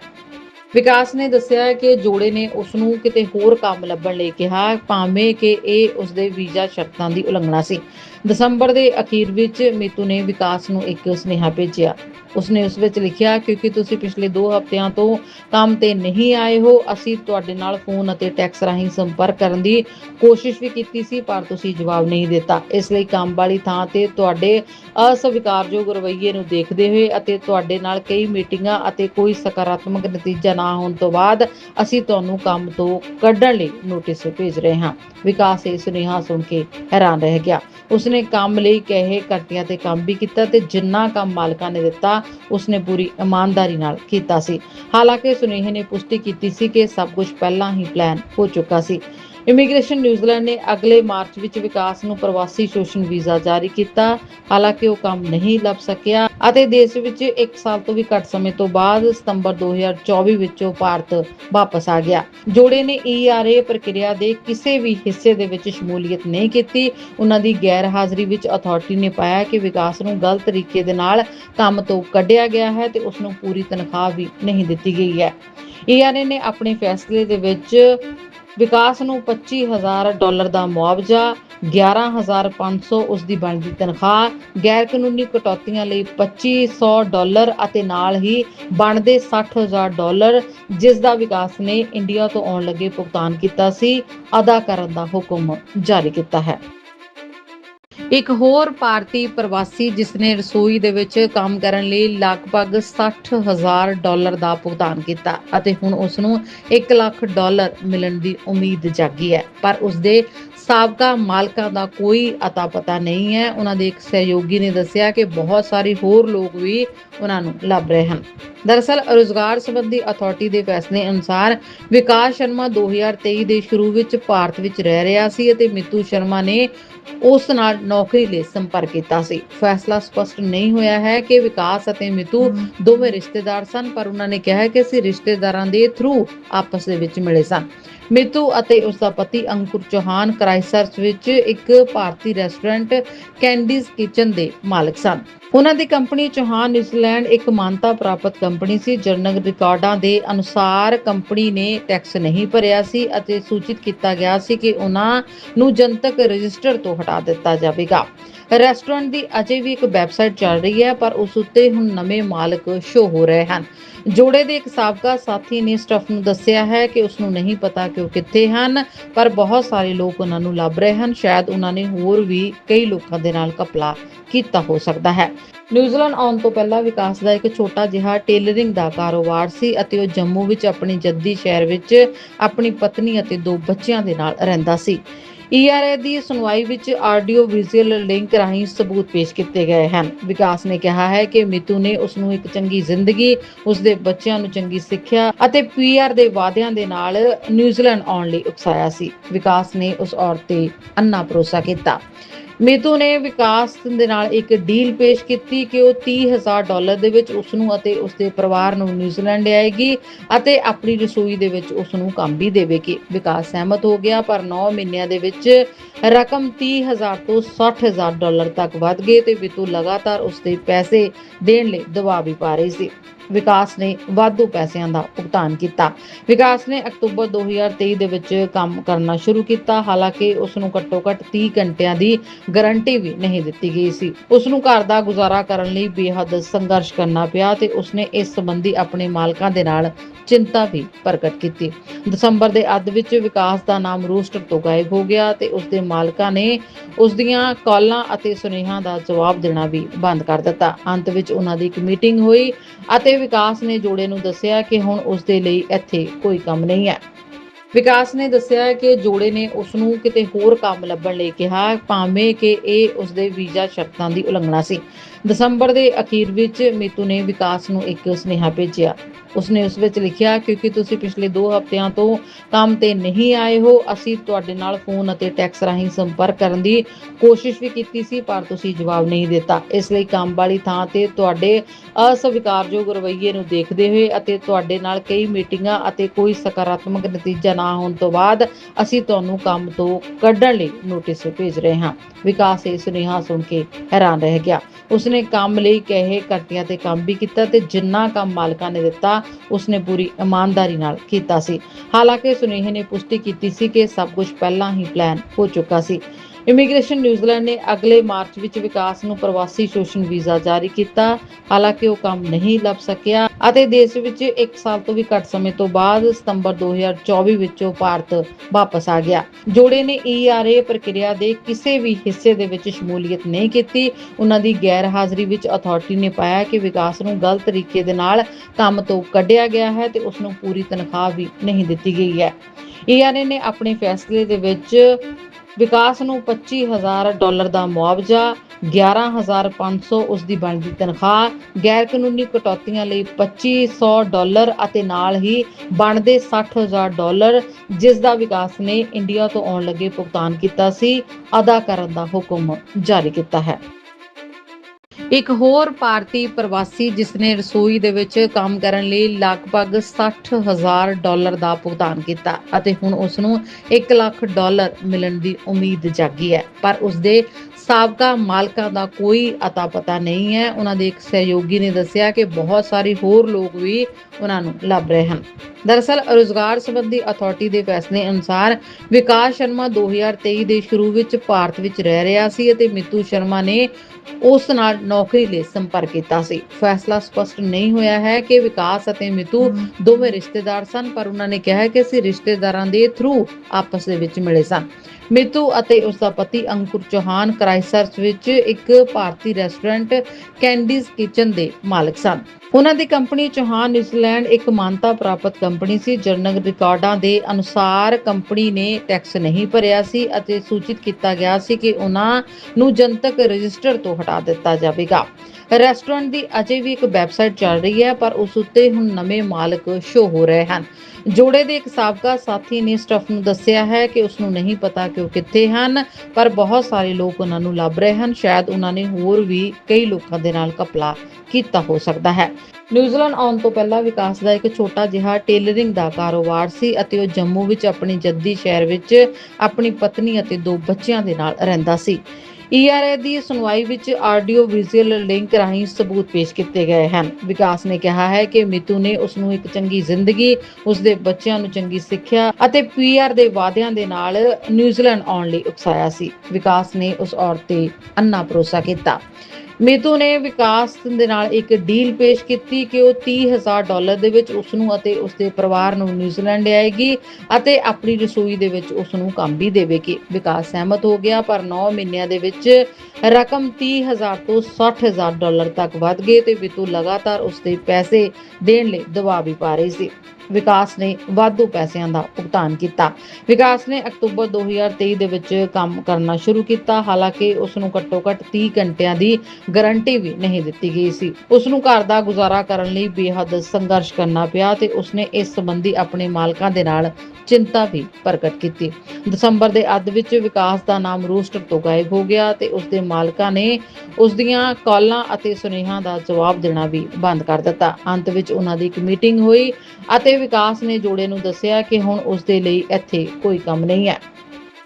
ਵਿਕਾਸ ਨੇ ਦੱਸਿਆ ਕਿ ਜੋੜੇ ਨੇ ਉਸ ਨੂੰ ਕਿਤੇ ਹੋਰ ਕੰਮ ਲੱਭਣ ਲਈ ਕਿਹਾ, ਭਾਵੇਂ ਕਿ ਇਹ ਉਸ ਦੇ ਵੀਜ਼ਾ ਸ਼ਰਤਾਂ ਦੀ ਉਲੰਘਣਾ ਸੀ। ਦਸੰਬਰ ਦੇ ਅਖੀਰ ਵਿੱਚ ਮੀਤੂ ਨੇ ਵਿਕਾਸ ਨੂੰ ਇੱਕ ਸੁਨੇਹਾ ਭੇਜਿਆ। ਉਸਨੇ ਉਸ ਵਿੱਚ ਲਿਖਿਆ, ਕਿਉਂਕਿ ਤੁਸੀਂ ਪਿਛਲੇ 2 ਹਫ਼ਤਿਆਂ ਤੋਂ ਕੰਮ ਤੇ ਨਹੀਂ ਆਏ ਹੋ, ਅਸੀਂ ਤੁਹਾਡੇ ਨਾਲ ਫੋਨ ਅਤੇ ਟੈਕਸ ਰਾਹੀਂ ਸੰਪਰਕ ਕਰਨ ਦੀ ਕੋਸ਼ਿਸ਼ ਵੀ ਕੀਤੀ ਸੀ, ਪਰ ਤੁਸੀਂ ਜਵਾਬ ਨਹੀਂ ਦਿੱਤਾ। ਇਸ ਲਈ ਕੰਮ ਵਾਲੀ ਥਾਂ ਤੇ ਤੁਹਾਡੇ ਅਸਵੀਕਾਰਯੋਗ ਰਵੱਈਏ ਨੂੰ ਦੇਖਦੇ ਹੋਏ ਅਤੇ ਤੁਹਾਡੇ ਨਾਲ ਕਈ ਮੀਟਿੰਗਾਂ ਅਤੇ ਕੋਈ ਸਕਾਰਾਤਮਕ ਨਤੀਜਾ ਨਾ ਹੋਣ ਤੋਂ ਬਾਅਦ ਅਸੀਂ ਤੁਹਾਨੂੰ ਕੰਮ ਤੋਂ ਕੱਢਣ ਲਈ ਨੋਟਿਸ ਭੇਜ ਰਹੇ ਹਾਂ। ਵਿਕਾਸ ਇਹ ਸੁਨੇਹਾ ਸੁਣ ਕੇ ਹੈਰਾਨ ਰਹਿ ਗਿਆ। ਉਸ ਉਸਨੇ ਕੰਮ ਲਈ ਕਹੇ, ਘਟੀਆਂ ਤੇ ਕੰਮ ਵੀ ਕੀਤਾ ਤੇ ਜਿੰਨਾ ਕੰਮ ਮਾਲਕਾਂ ਨੇ ਦਿੱਤਾ, ਉਸਨੇ ਪੂਰੀ ਇਮਾਨਦਾਰੀ ਨਾਲ ਕੀਤਾ ਸੀ। ਹਾਲਾਂਕਿ ਸੁਨੇਹੇ ਨੇ ਪੁਸ਼ਟੀ ਕੀਤੀ ਸੀ ਕਿ ਸਭ ਕੁਝ ਪਹਿਲਾਂ ਹੀ ਪਲਾਨ ਹੋ ਚੁੱਕਾ ਸੀ। ਇਮੀਗ੍ਰੇਸ਼ਨ ਨਿਊਜ਼ੀਲੈਂਡ ਨੇ ਅਗਲੇ ਮਾਰਚ ਵਿੱਚ ਵਿਕਾਸ ਨੂੰ ਪ੍ਰਵਾਸੀ ਸ਼ੋਸ਼ਣ ਵੀਜ਼ਾ ਜਾਰੀ ਕੀਤਾ। ਹਾਲਾਂਕਿ ਉਹ ਕੰਮ ਨਹੀਂ ਲੱਭ ਸਕਿਆ ਅਤੇ ਦੇਸ਼ ਵਿੱਚ 1 ਸਾਲ ਤੋਂ ਵੀ ਘੱਟ ਸਮੇਂ ਤੋਂ ਬਾਅਦ ਸਤੰਬਰ 2024 ਵਿੱਚ ਉਹ ਭਾਰਤ ਵਾਪਸ ਆ ਗਿਆ। ਜੋੜੇ ਨੇ ਈਆਰਏ ਪ੍ਰਕਿਰਿਆ ਦੇ ਕਿਸੇ ਵੀ ਹਿੱਸੇ ਦੇ ਵਿੱਚ ਸ਼ਮੂਲੀਅਤ ਨਹੀਂ ਕੀਤੀ। ਉਹਨਾਂ ਦੀ ਗੈਰ ਹਾਜ਼ਰੀ ਵਿੱਚ ਅਥਾਰਟੀ ਨੇ ਪਾਇਆ ਕਿ ਵਿਕਾਸ ਨੂੰ ਗਲਤ ਤਰੀਕੇ ਦੇ ਨਾਲ ਕੰਮ ਤੋਂ ਕੱਢਿਆ ਗਿਆ ਹੈ ਹੈ と ਉਸ ਨੂੰ ਪੂਰੀ ਤਨਖਾਹ ਵੀ ਨਹੀਂ ਦਿੱਤੀ ਗਈ ਹੈ। ਈਆਰਏ ਨੇ ਆਪਣੇ ਫੈਸਲੇ ਦੇ ਵਿੱਚ ਵਿਕਾਸ ਨੂੰ 25000 ਡਾਲਰ ਦਾ ਮੁਆਵਜ਼ਾ 11500 ਉਸ ਦੀ ਬਣਦੀ ਤਨਖਾਹ ਗੈਰ ਕਾਨੂੰਨੀ ਕਟੌਤੀਆਂ ਲਈ 2500 ਡਾਲਰ ਅਤੇ ਨਾਲ ਹੀ ਬਣਦੇ 60000 ਡਾਲਰ, ਜਿਸ ਦਾ ਵਿਕਾਸ ਨੇ ਇੰਡੀਆ ਤੋਂ ਆਉਣ ਲੱਗੇ ਭੁਗਤਾਨ ਕੀਤਾ ਸੀ, ਅਦਾ ਕਰਨ ਦਾ ਹੁਕਮ ਜਾਰੀ ਕੀਤਾ ਹੈ। ਇੱਕ ਹੋਰ ਭਾਰਤੀ ਪ੍ਰਵਾਸੀ ਜਿਸ ਨੇ ਰਸੋਈ ਦੇ ਵਿੱਚ ਕੰਮ ਕਰਨ ਲਈ ਲਗਭਗ 60000 ਡਾਲਰ ਦਾ ਭੁਗਤਾਨ ਕੀਤਾ ਅਤੇ ਹੁਣ ਉਸ ਨੂੰ 1 ਲੱਖ ਡਾਲਰ ਮਿਲਣ ਦੀ ਉਮੀਦ ਜਾਗੀ ਹੈ। ਪਰ ਉਸ ਦੇ ਸਾਬਕਾ ਮਾਲਕਾਂ ਦਾ ਕੋਈ ਅਤਾ ਪਤਾ ਨਹੀਂ ਹੈ। ਉਹਨਾਂ ਦੇ ਇੱਕ ਸਹਿਯੋਗੀ ਨੇ ਦੱਸਿਆ ਕਿ ਬਹੁਤ ਸਾਰੇ ਹੋਰ ਲੋਕ ਵੀ ਉਹਨਾਂ ਨੂੰ ਲੱਭ ਰਹੇ ਹਨ। ਦਰਅਸਲ, ਰੋਜ਼ਗਾਰ ਸੰਬੰਧੀ ਅਥਾਰਟੀ ਦੇ ਫੈਸਲੇ ਅਨੁਸਾਰ ਵਿਕਾਸ ਸ਼ਰਮਾ 2023 ਦੇ ਸ਼ੁਰੂ ਵਿੱਚ ਭਾਰਤ ਵਿੱਚ ਰਹਿ ਰਿਹਾ ਸੀ ਅਤੇ ਮਿੱਤੂ ਸ਼ਰਮਾ ਨੇ ਉਸ ਨਾਲ ਨੌਕਰੀ ਲਈ ਸੰਪਰਕ ਕੀਤਾ ਸੀ। ਫੈਸਲਾ ਸਪਸ਼ਟ ਨਹੀਂ ਹੋਇਆ ਹੈ ਕਿ ਵਿਕਾਸ ਅਤੇ ਮਿਤੂ ਦੋਵੇਂ ਰਿਸ਼ਤੇਦਾਰ ਸਨ, ਪਰ ਉਹਨਾਂ ਨੇ ਕਿਹਾ ਕਿ ਅਸੀਂ ਰਿਸ਼ਤੇਦਾਰਾਂ ਦੇ ਥਰੂ ਆਪਸ ਦੇ ਵਿੱਚ ਮਿਲੇ ਸਨ ਮਿੱਤੂ ਅਤੇ ਉਸ ਦਾ ਪਤੀ ਅੰਕੁਰ ਚੌਹਾਨ ਕ੍ਰਾਈਸਟਚਰਚ ਵਿੱਚ ਇੱਕ ਭਾਰਤੀ ਰੈਸਟੋਰੈਂਟ, ਕੈਂਡੀਜ਼ ਕਿਚਨ ਦੇ ਮਾਲਕ ਸਨ। ਉਹਨਾਂ ਦੀ ਕੰਪਨੀ ਚੌਹਾਨ ਨਿਊਜ਼ੀਲੈਂਡ ਇੱਕ ਮਾਨਤਾ ਪ੍ਰਾਪਤ ਕੰਪਨੀ ਸੀ। ਜਰਨਲ ਰਿਕਾਰਡਾਂ ਦੇ ਅਨੁਸਾਰ ਕੰਪਨੀ ਨੇ ਟੈਕਸ ਨਹੀਂ ਭਰਿਆ ਸੀ ਅਤੇ ਸੂਚਿਤ ਕੀਤਾ ਗਿਆ ਸੀ ਕਿ ਉਹਨਾਂ ਨੂੰ ਜਨਤਕ ਰਜਿਸਟਰ ਤੋਂ ਹਟਾ ਦਿੱਤਾ ਜਾਵੇਗਾ। ਰੈਸਟੋਰੈਂਟ ਦੀ ਅਜੇ ਵੀ ਇੱਕ ਵੈਬਸਾਈਟ ਚੱਲ ਰਹੀ ਹੈ, ਪਰ ਉਸ ਉੱਤੇ ਹੁਣ ਨਵੇਂ ਮਾਲਕ ਸ਼ੋ ਹੋ ਰਹੇ ਹਨ। ਜੋੜੇ ਦੇ ਇੱਕ ਸਾਬਕਾ ਸਾਥੀ ਨੇ ਸਟਫ ਨੂੰ ਦੱਸਿਆ ਹੈ ਕਿ ਉਸ ਨੂੰ ਨਹੀਂ ਪਤਾ ਕਿ ਉਹ ਕਿੱਥੇ ਹਨ, ਪਰ ਬਹੁਤ ਸਾਰੇ ਲੋਕ ਉਹਨਾਂ ਨੂੰ ਲੱਭ ਰਹੇ ਹਨ। ਸ਼ਾਇਦ ਉਹਨਾਂ ਨੇ ਹੋਰ ਵੀ ਕਈ ਲੋਕਾਂ ਦੇ ਨਾਲ ਕਪਲਾ ਕੀਤਾ ਹੋ ਸਕਦਾ ਹੈ। ਨਿਊਜ਼ੀਲੈਂਡ ਆਉਣ ਤੋਂ ਪਹਿਲਾਂ ਵਿਕਾਸ ਦਾ ਇੱਕ ਛੋਟਾ ਜਿਹਾ ਟੇਲਰਿੰਗ ਦਾ ਕਾਰੋਬਾਰ ਸੀ ਅਤੇ ਉਹ ਜੰਮੂ ਵਿੱਚ ਆਪਣੀ ਜੱਦੀ ਸ਼ਹਿਰ ਵਿੱਚ ਆਪਣੀ ਪਤਨੀ ਅਤੇ ਦੋ ਬੱਚਿਆਂ ਦੇ ਨਾਲ ਰਹਿੰਦਾ ਸੀ। ਈਆਰਏ ਦੀ ਸੁਣਵਾਈ ਵਿੱਚ ਆਡੀਓ ਵਿਜ਼ੂਅਲ ਲਿੰਕ ਰਾਹੀਂ ਸਬੂਤ ਪੇਸ਼ ਕੀਤੇ ਗਏ ਹਨ। ਵਿਕਾਸ ਨੇ ਕਿਹਾ ਹੈ ਕਿ ਮਿਤੂ ਨੇ ਉਸ ਨੂੰ ਇੱਕ ਚੰਗੀ ਜ਼ਿੰਦਗੀ ਉਸ ਦੇ ਬੱਚਿਆਂ ਨੂੰ ਚੰਗੀ ਸਿੱਖਿਆ ਅਤੇ ਪੀਆਰ ਦੇ ਵਾਅਦਿਆਂ ਦੇ ਨਾਲ ਨਿਊਜ਼ੀਲੈਂਡ ਆਉਣ ਲਈ ਉਕਸਾਇਆ ਸੀ। ਵਿਕਾਸ ਨੇ ਉਸ ਔਰਤ ਤੇ ਅੰਨਾ ਭਰੋਸਾ ਕੀਤਾ। ਮੀਤੂ ਨੇ ਵਿਕਾਸ ਦੇ ਨਾਲ ਇੱਕ ਡੀਲ ਪੇਸ਼ ਕੀਤੀ ਕਿ ਉਹ 30000 ਡਾਲਰ ਦੇ ਵਿੱਚ ਉਸ ਨੂੰ ਅਤੇ ਉਸ ਦੇ ਪਰਿਵਾਰ ਨੂੰ ਨਿਊਜ਼ੀਲੈਂਡ ਲਿਆਏਗੀ ਅਤੇ ਆਪਣੀ ਰਸੋਈ ਦੇ ਵਿੱਚ ਉਸ ਨੂੰ ਕੰਮ ਵੀ ਦੇਵੇਗੀ। ਵਿਕਾਸ ਸਹਿਮਤ ਹੋ ਗਿਆ, ਪਰ 9 ਮਹੀਨਿਆਂ ਦੇ ਵਿੱਚ ਰਕਮ 30000 ਤੋਂ 60000 ਡਾਲਰ ਤੱਕ ਵੱਧ ਗਈ ਤੇ ਮੀਤੂ ਲਗਾਤਾਰ ਉਸ ਦੇ ਪੈਸੇ ਦੇਣ ਲਈ ਦਬਾਅ ਵੀ ਪਾ ਰਹੀ ਸੀ। ਵਿਕਾਸ ਨੇ ਵਾਧੂ ਪੈਸਿਆਂ ਦਾ ਭੁਗਤਾਨ ਕੀਤਾ। ਵਿਕਾਸ ਨੇ ਅਕਤੂਬਰ 2023 ਦੇ ਵਿੱਚ ਕੰਮ ਕਰਨਾ ਸ਼ੁਰੂ ਕੀਤਾ। ਹਾਲਾਂਕਿ ਉਸ ਨੂੰ ਘੱਟੋ-ਘੱਟ 30 ਘੰਟਿਆਂ ਦੀ ਗਾਰੰਟੀ ਵੀ ਨਹੀਂ ਦਿੱਤੀ ਗਈ ਸੀ। ਉਸ ਨੂੰ ਘਰ ਦਾ ਗੁਜ਼ਾਰਾ ਕਰਨ ਲਈ ਬੇਹੱਦ ਸੰਘਰਸ਼ ਕਰਨਾ ਪਿਆ ਤੇ ਉਸਨੇ ਇਸ ਸੰਬੰਧੀ ਆਪਣੇ ਮਾਲਕਾਂ ਦੇ ਨਾਲ ਚਿੰਤਾ ਵੀ ਪ੍ਰਗਟ ਕੀਤੀ। ਦਸੰਬਰ ਦੇ ਅੱਧ ਵਿੱਚ ਵਿਕਾਸ ਦਾ ਨਾਮ ਰੋਸਟਰ ਤੋਂ ਗਾਇਬ ਹੋ ਗਿਆ ਤੇ ਉਸ ਦੇ ਮਾਲਕਾਂ ਨੇ ਉਸ ਦੀਆਂ ਕਾਲਾਂ ਅਤੇ ਸੁਨੇਹਾਂ ਦਾ ਜਵਾਬ ਦੇਣਾ ਵੀ ਬੰਦ ਕਰ ਦਿੱਤਾ। ਅੰਤ ਵਿੱਚ ਉਹਨਾਂ ਦੀ ਇੱਕ ਮੀਟਿੰਗ ਹੋਈ ਅਤੇ ਵਿਕਾਸ ਨੇ ਜੋੜੇ ਨੂੰ ਦੱਸਿਆ ਕਿ ਹੁਣ ਉਸ ਦੇ ਲਈ ਇੱਥੇ ਕੋਈ ਕੰਮ ਨਹੀਂ ਹੈ। ਵਿਕਾਸ ਨੇ ਦੱਸਿਆ ਕਿ ਜੋੜੇ ਨੇ ਉਸ ਨੂੰ ਕਿਤੇ ਹੋਰ ਕੰਮ ਲੱਭਣ ਲਈ ਕਿਹਾ, ਭਾਵੇਂ ਕਿ ਇਹ ਉਸ ਦੇ ਵੀਜ਼ਾ ਸ਼ਰਤਾਂ ਦੀ ਉਲੰਘਣਾ ਸੀ। ਦਸੰਬਰ ਦੇ ਅਖੀਰ ਵਿੱਚ ਮੀਤੂ ਨੇ ਵਿਕਾਸ ਨੂੰ ਇੱਕ ਸੁਨੇਹਾ ਭੇਜਿਆ। ਉਸਨੇ ਉਸ ਵਿੱਚ ਲਿਖਿਆ, ਕਿਉਂਕਿ ਤੁਸੀਂ ਪਿਛਲੇ 2 ਹਫ਼ਤਿਆਂ ਤੋਂ ਕੰਮ ਤੇ ਨਹੀਂ ਆਏ ਹੋ, ਅਸੀਂ ਤੁਹਾਡੇ ਨਾਲ ਫੋਨ ਅਤੇ ਟੈਕਸ ਰਾਹੀਂ ਸੰਪਰਕ ਕਰਨ ਦੀ ਕੋਸ਼ਿਸ਼ ਵੀ ਕੀਤੀ ਸੀ, ਪਰ ਤੁਸੀਂ ਜਵਾਬ ਨਹੀਂ ਦਿੱਤਾ। ਇਸ ਲਈ ਕੰਮ ਵਾਲੀ ਥਾਂ ਤੇ ਤੁਹਾਡੇ ਅਸਵੀਕਾਰਯੋਗ ਰਵੱਈਏ ਨੂੰ ਦੇਖਦੇ ਹੋਏ ਅਤੇ ਤੁਹਾਡੇ ਨਾਲ ਕਈ ਮੀਟਿੰਗਾਂ ਅਤੇ ਕੋਈ ਸਕਾਰਾਤਮਕ ਨਤੀਜਾ ਨਾ ਹੋਣ ਤੋਂ ਬਾਅਦ ਅਸੀਂ ਤੁਹਾਨੂੰ ਕੰਮ ਤੋਂ ਕੱਢਣ ਲਈ ਨੋਟਿਸ ਭੇਜ ਰਹੇ ਹਾਂ। ਵਿਕਾਸ ਇਹ ਸੁਨੇਹਾ ਸੁਣ ਕੇ ਹੈਰਾਨ ਰਹਿ ਗਿਆ। ਉਸਨੇ ਕੰਮ ਲਈ ਕਹੇ ਕਰਤੀਆਂ ਤੇ ਕੰਮ ਵੀ ਕੀਤਾ ਤੇ ਜਿੰਨਾ ਕੰਮ ਮਾਲਕਾਂ ਨੇ ਦਿੱਤਾ ਉਸਨੇ ਪੂਰੀ ਇਮਾਨਦਾਰੀ ਨਾਲ ਕੀਤਾ ਸੀ। ਹਾਲਾਂਕਿ ਸੁਨੇਹੇ ਨੇ ਪੁਸ਼ਟੀ ਕੀਤੀ ਸੀ ਕਿ ਸਭ ਕੁਝ ਪਹਿਲਾਂ ਹੀ ਪਲਾਨ ਹੋ ਚੁੱਕਾ ਸੀ। ਇਮੀਗ੍ਰੇਸ਼ਨ ਨਿਊਜ਼ੀਲੈਂਡ ਨੇ ਅਗਲੇ ਮਾਰਚ ਵਿੱਚ ਵਿਕਾਸ ਨੂੰ ਪ੍ਰਵਾਸੀ ਸ਼ੋਸ਼ਣ ਵੀਜ਼ਾ ਜਾਰੀ ਕੀਤਾ। ਹਾਲਾਂਕਿ ਉਹ ਕੰਮ ਨਹੀਂ ਲੱਭ ਸਕਿਆ ਅਤੇ ਦੇਸ਼ ਵਿੱਚ 1 ਸਾਲ ਤੋਂ ਵੀ ਘੱਟ ਸਮੇਂ ਤੋਂ ਬਾਅਦ ਸਤੰਬਰ 2024 ਵਿੱਚ ਉਹ ਭਾਰਤ ਵਾਪਸ ਆ ਗਿਆ। ਜੋੜੇ ਨੇ ਈਆਰਏ ਪ੍ਰਕਿਰਿਆ ਦੇ ਕਿਸੇ ਵੀ ਹਿੱਸੇ ਦੇ ਵਿੱਚ ਸ਼ਮੂਲੀਅਤ ਨਹੀਂ ਕੀਤੀ। ਉਹਨਾਂ ਦੀ ਗੈਰ ਹਾਜ਼ਰੀ ਵਿੱਚ ਅਥਾਰਟੀ ਨੇ ਪਾਇਆ ਕਿ ਵਿਕਾਸ ਨੂੰ ਗਲਤ ਤਰੀਕੇ ਦੇ ਨਾਲ ਕੰਮ ਤੋਂ ਕੱਢਿਆ ਗਿਆ ਹੈ ਤੇ ਉਸ ਨੂੰ ਪੂਰੀ ਤਨਖਾਹ ਵੀ ਨਹੀਂ ਦਿੱਤੀ ਗਈ ਹੈ। ਈਆਰਏ ਨੇ ਆਪਣੇ ਫੈਸਲੇ ਦੇ ਵਿੱਚ ਵਿਕਾਸ ਨੂੰ 25000 ਡਾਲਰ ਦਾ ਮੁਆਵਜ਼ਾ 11500 ਉਸ ਦੀ ਬਣਦੀ ਤਨਖਾਹ ਗੈਰ ਕਾਨੂੰਨੀ ਕਟੌਤੀਆਂ ਲਈ 2500 ਡਾਲਰ ਅਤੇ ਨਾਲ ਹੀ ਬਣਦੇ 60000 ਡਾਲਰ, ਜਿਸ ਦਾ ਵਿਕਾਸ ਨੇ ਇੰਡੀਆ ਤੋਂ ਆਉਣ ਲੱਗੇ ਭੁਗਤਾਨ ਕੀਤਾ ਸੀ, ਅਦਾ ਕਰਨ ਦਾ ਹੁਕਮ ਜਾਰੀ ਕੀਤਾ ਹੈ। ਇੱਕ ਹੋਰ ਭਾਰਤੀ ਪ੍ਰਵਾਸੀ ਜਿਸ ਨੇ ਰਸੋਈ ਦੇ ਵਿੱਚ ਕੰਮ ਕਰਨ ਲਈ ਲਗਭਗ 60000 ਡਾਲਰ ਦਾ ਭੁਗਤਾਨ ਕੀਤਾ ਅਤੇ ਹੁਣ ਉਸ ਨੂੰ 1 ਲੱਖ ਡਾਲਰ ਮਿਲਣ ਦੀ ਉਮੀਦ ਜਾਗੀ ਹੈ। ਪਰ ਉਸ ਦੇ ਸਾਬਕਾ ਮਾਲਕਾਂ ਦਾ ਕੋਈ ਅਤਾ ਪਤਾ ਨਹੀਂ ਹੈ। ਉਹਨਾਂ ਦੇ ਇੱਕ ਸਹਿਯੋਗੀ ਨੇ ਦੱਸਿਆ ਕਿ ਬਹੁਤ ਸਾਰੇ ਹੋਰ ਲੋਕ ਵੀ ਉਹਨਾਂ ਨੂੰ ਲੱਭ ਰਹੇ ਹਨ। ਦਰਅਸਲ ਰੋਜ਼ਗਾਰ ਸੰਬੰਧੀ ਅਥਾਰਟੀ ਦੇ ਫੈਸਲੇ ਅਨੁਸਾਰ ਵਿਕਾਸ ਸ਼ਰਮਾ 2023 ਦੇ ਸ਼ੁਰੂ ਵਿੱਚ ਭਾਰਤ ਵਿੱਚ ਰਹਿ ਰਿਹਾ ਸੀ ਅਤੇ ਮਿੱਤੂ ਸ਼ਰਮਾ ਨੇ ਉਸ ਨਾਲ ਨੌਕਰੀ ਲਈ ਸੰਪਰਕ ਕੀਤਾ ਸੀ। ਫੈਸਲਾ ਸਪਸ਼ਟ ਨਹੀਂ ਹੋਇਆ ਹੈ ਕਿ ਵਿਕਾਸ ਅਤੇ ਮਿੱਤੂ ਦੋਵੇਂ ਰਿਸ਼ਤੇਦਾਰ ਸਨ ਪਰ ਉਹਨਾਂ ਨੇ ਕਿਹਾ ਕਿ ਅਸੀਂ ਰਿਸ਼ਤੇਦਾਰਾਂ ਦੇ ਥਰੂ ਆਪਸ ਦੇ ਵਿੱਚ ਮਿਲੇ ਸਨ ਮਿੱਤੂ ਅਤੇ ਉਸ ਦਾ ਪਤੀ ਅੰਕੁਰ ਚੌਹਾਨ ਕ੍ਰਾਈਸਟਚਰਚ ਵਿੱਚ ਇੱਕ ਭਾਰਤੀ ਰੈਸਟੋਰੈਂਟ ਕੈਂਡੀਜ਼ ਕਿਚਨ ਦੇ ਮਾਲਕ ਸਨ। ਉਹਨਾਂ ਦੀ ਕੰਪਨੀ ਚੌਹਾਨ, ਨਿਊਜ਼ੀਲੈਂਡ ਇੱਕ ਮਾਨਤਾ ਪ੍ਰਾਪਤ ਕੰਪਨੀ ਸੀ। ਜਨਰਲ ਰਿਕਾਰਡਾਂ ਦੇ ਅਨੁਸਾਰ ਕੰਪਨੀ ਨੇ ਟੈਕਸ ਨਹੀਂ ਭਰਿਆ ਸੀ ਅਤੇ ਸੂਚਿਤ ਕੀਤਾ ਗਿਆ ਸੀ ਕਿ ਉਹਨਾਂ ਨੂੰ ਜਨਤਕ ਰਜਿਸਟਰ ਤੋਂ ਹਟਾ ਦਿੱਤਾ ਜਾਵੇਗਾ। ਰੈਸਟੋਰੈਂਟ ਦੀ ਅਜੇ ਵੀ ਇੱਕ ਵੈਬਸਾਈਟ ਚੱਲ ਰਹੀ ਹੈ, ਪਰ ਉਸ ਉੱਤੇ ਹੁਣ ਨਵੇਂ ਮਾਲਕ ਸ਼ੋ ਹੋ ਰਹੇ ਹਨ। ਜੋੜੇ ਦੇ ਇੱਕ ਸਾਬਕਾ ਸਾਥੀ ਨੇ ਸਟਫ ਨੂੰ ਦੱਸਿਆ ਹੈ ਕਿ ਉਸ ਨੂੰ ਨਹੀਂ ਪਤਾ ਕਿ ਉਹ ਕਿੱਥੇ ਹਨ, ਪਰ ਬਹੁਤ ਸਾਰੇ ਲੋਕ ਉਹਨਾਂ ਨੂੰ ਲੱਭ ਰਹੇ ਹਨ। ਸ਼ਾਇਦ ਉਹਨਾਂ ਨੇ ਹੋਰ ਵੀ ਕਈ ਲੋਕਾਂ ਦੇ ਨਾਲ ਕਪਲਾ ਕੀਤਾ ਹੋ ਸਕਦਾ ਹੈ। ਨਿਊਜ਼ੀਲੈਂਡ ਆਉਣ ਤੋਂ ਪਹਿਲਾਂ ਵਿਕਾਸ ਦਾ ਇੱਕ ਛੋਟਾ ਜਿਹਾ ਟੇਲਰਿੰਗ ਦਾ ਕਾਰੋਬਾਰ ਸੀ ਅਤੇ ਉਹ ਜੰਮੂ ਵਿੱਚ ਆਪਣੀ ਜੱਦੀ ਸ਼ਹਿਰ ਵਿੱਚ ਆਪਣੀ ਪਤਨੀ ਅਤੇ ਦੋ ਬੱਚਿਆਂ ਦੇ ਨਾਲ ਰਹਿੰਦਾ ਸੀ। ਈਆਰਏ ਦੀ ਸੁਣਵਾਈ ਵਿੱਚ ਆਡੀਓ ਵਿਜ਼ੂਅਲ ਲਿੰਕ ਰਾਹੀਂ ਸਬੂਤ ਪੇਸ਼ ਕੀਤੇ ਗਏ ਹਨ। ਵਿਕਾਸ ਨੇ ਕਿਹਾ ਹੈ ਕਿ ਮਿਤੂ ਨੇ ਉਸ ਨੂੰ ਇੱਕ ਚੰਗੀ ਜ਼ਿੰਦਗੀ ਉਸ ਦੇ ਬੱਚਿਆਂ ਨੂੰ ਚੰਗੀ ਸਿੱਖਿਆ ਅਤੇ ਪੀਆਰ ਦੇ ਵਾਅਦਿਆਂ ਦੇ ਨਾਲ ਨਿਊਜ਼ੀਲੈਂਡ ਆਉਣ ਲਈ ਉਕਸਾਇਆ ਸੀ। ਵਿਕਾਸ ਨੇ ਉਸ ਔਰਤ ਤੇ ਅੰਨਾ ਭਰੋਸਾ ਕੀਤਾ। ਮੀਤੂ ਨੇ ਵਿਕਾਸ ਦੇ ਨਾਲ ਇੱਕ ਡੀਲ ਪੇਸ਼ ਕੀਤੀ ਕਿ ਉਹ 30000 ਡਾਲਰ ਦੇ ਵਿੱਚ ਉਸ ਨੂੰ ਅਤੇ ਉਸ ਦੇ ਪਰਿਵਾਰ ਨੂੰ ਨਿਊਜ਼ੀਲੈਂਡ ਲਿਆਏਗੀ ਅਤੇ ਆਪਣੀ ਰਸੋਈ ਦੇ ਵਿੱਚ ਉਸ ਨੂੰ ਕੰਮ ਵੀ ਦੇਵੇਗੀ। ਵਿਕਾਸ ਸਹਿਮਤ ਹੋ ਗਿਆ, ਪਰ 9 ਮਹੀਨਿਆਂ ਦੇ ਵਿੱਚ ਰਕਮ 30000 ਤੋਂ 60000 ਡਾਲਰ ਤੱਕ ਵੱਧ ਗਈ ਤੇ ਮੀਤੂ ਲਗਾਤਾਰ ਉਸ ਦੇ ਪੈਸੇ ਦੇਣ ਲਈ ਦਬਾਅ ਵੀ ਪਾ ਰਹੀ ਸੀ। ਵਿਕਾਸ ਨੇ ਵਾਧੂ ਪੈਸਿਆਂ ਦਾ ਭੁਗਤਾਨ ਕੀਤਾ। ਵਿਕਾਸ ਨੇ ਅਕਤੂਬਰ 2023 ਦੇ ਵਿੱਚ ਕੰਮ ਕਰਨਾ ਸ਼ੁਰੂ ਕੀਤਾ। ਹਾਲਾਂਕਿ ਉਸ ਨੂੰ ਘੱਟੋ-ਘੱਟ 30 ਘੰਟਿਆਂ ਦੀ ਗਾਰੰਟੀ ਵੀ ਨਹੀਂ ਦਿੱਤੀ ਗਈ ਸੀ। ਉਸ ਨੂੰ ਘਰ ਦਾ ਗੁਜ਼ਾਰਾ ਕਰਨ ਲਈ ਬੇਹੱਦ ਸੰਘਰਸ਼ ਕਰਨਾ ਪਿਆ ਤੇ ਉਸਨੇ ਇਸ ਸੰਬੰਧੀ ਆਪਣੇ ਮਾਲਕਾਂ ਦੇ ਨਾਲ ਚਿੰਤਾ ਵੀ ਪ੍ਰਗਟ ਕੀਤੀ। ਦਸੰਬਰ ਦੇ ਅੱਧ ਵਿੱਚ ਵਿਕਾਸ ਦਾ ਨਾਮ ਰੋਸਟਰ ਤੋਂ ਗਾਇਬ ਹੋ ਗਿਆ ਤੇ ਉਸ ਦੇ ਮਾਲਕਾਂ ਨੇ ਉਸ ਦੀਆਂ ਕਾਲਾਂ ਅਤੇ ਸੁਨੇਹਾਂ ਦਾ ਜਵਾਬ ਦੇਣਾ ਵੀ ਬੰਦ ਕਰ ਦਿੱਤਾ। ਅੰਤ ਵਿੱਚ ਉਹਨਾਂ ਦੀ ਇੱਕ ਮੀਟਿੰਗ ਹੋਈ ਅਤੇ ਵਿਕਾਸ ਨੇ ਜੋੜੇ ਨੂੰ ਦੱਸਿਆ ਕਿ ਹੁਣ ਉਸ ਦੇ ਲਈ ਇੱਥੇ ਕੋਈ ਕੰਮ ਨਹੀਂ ਹੈ।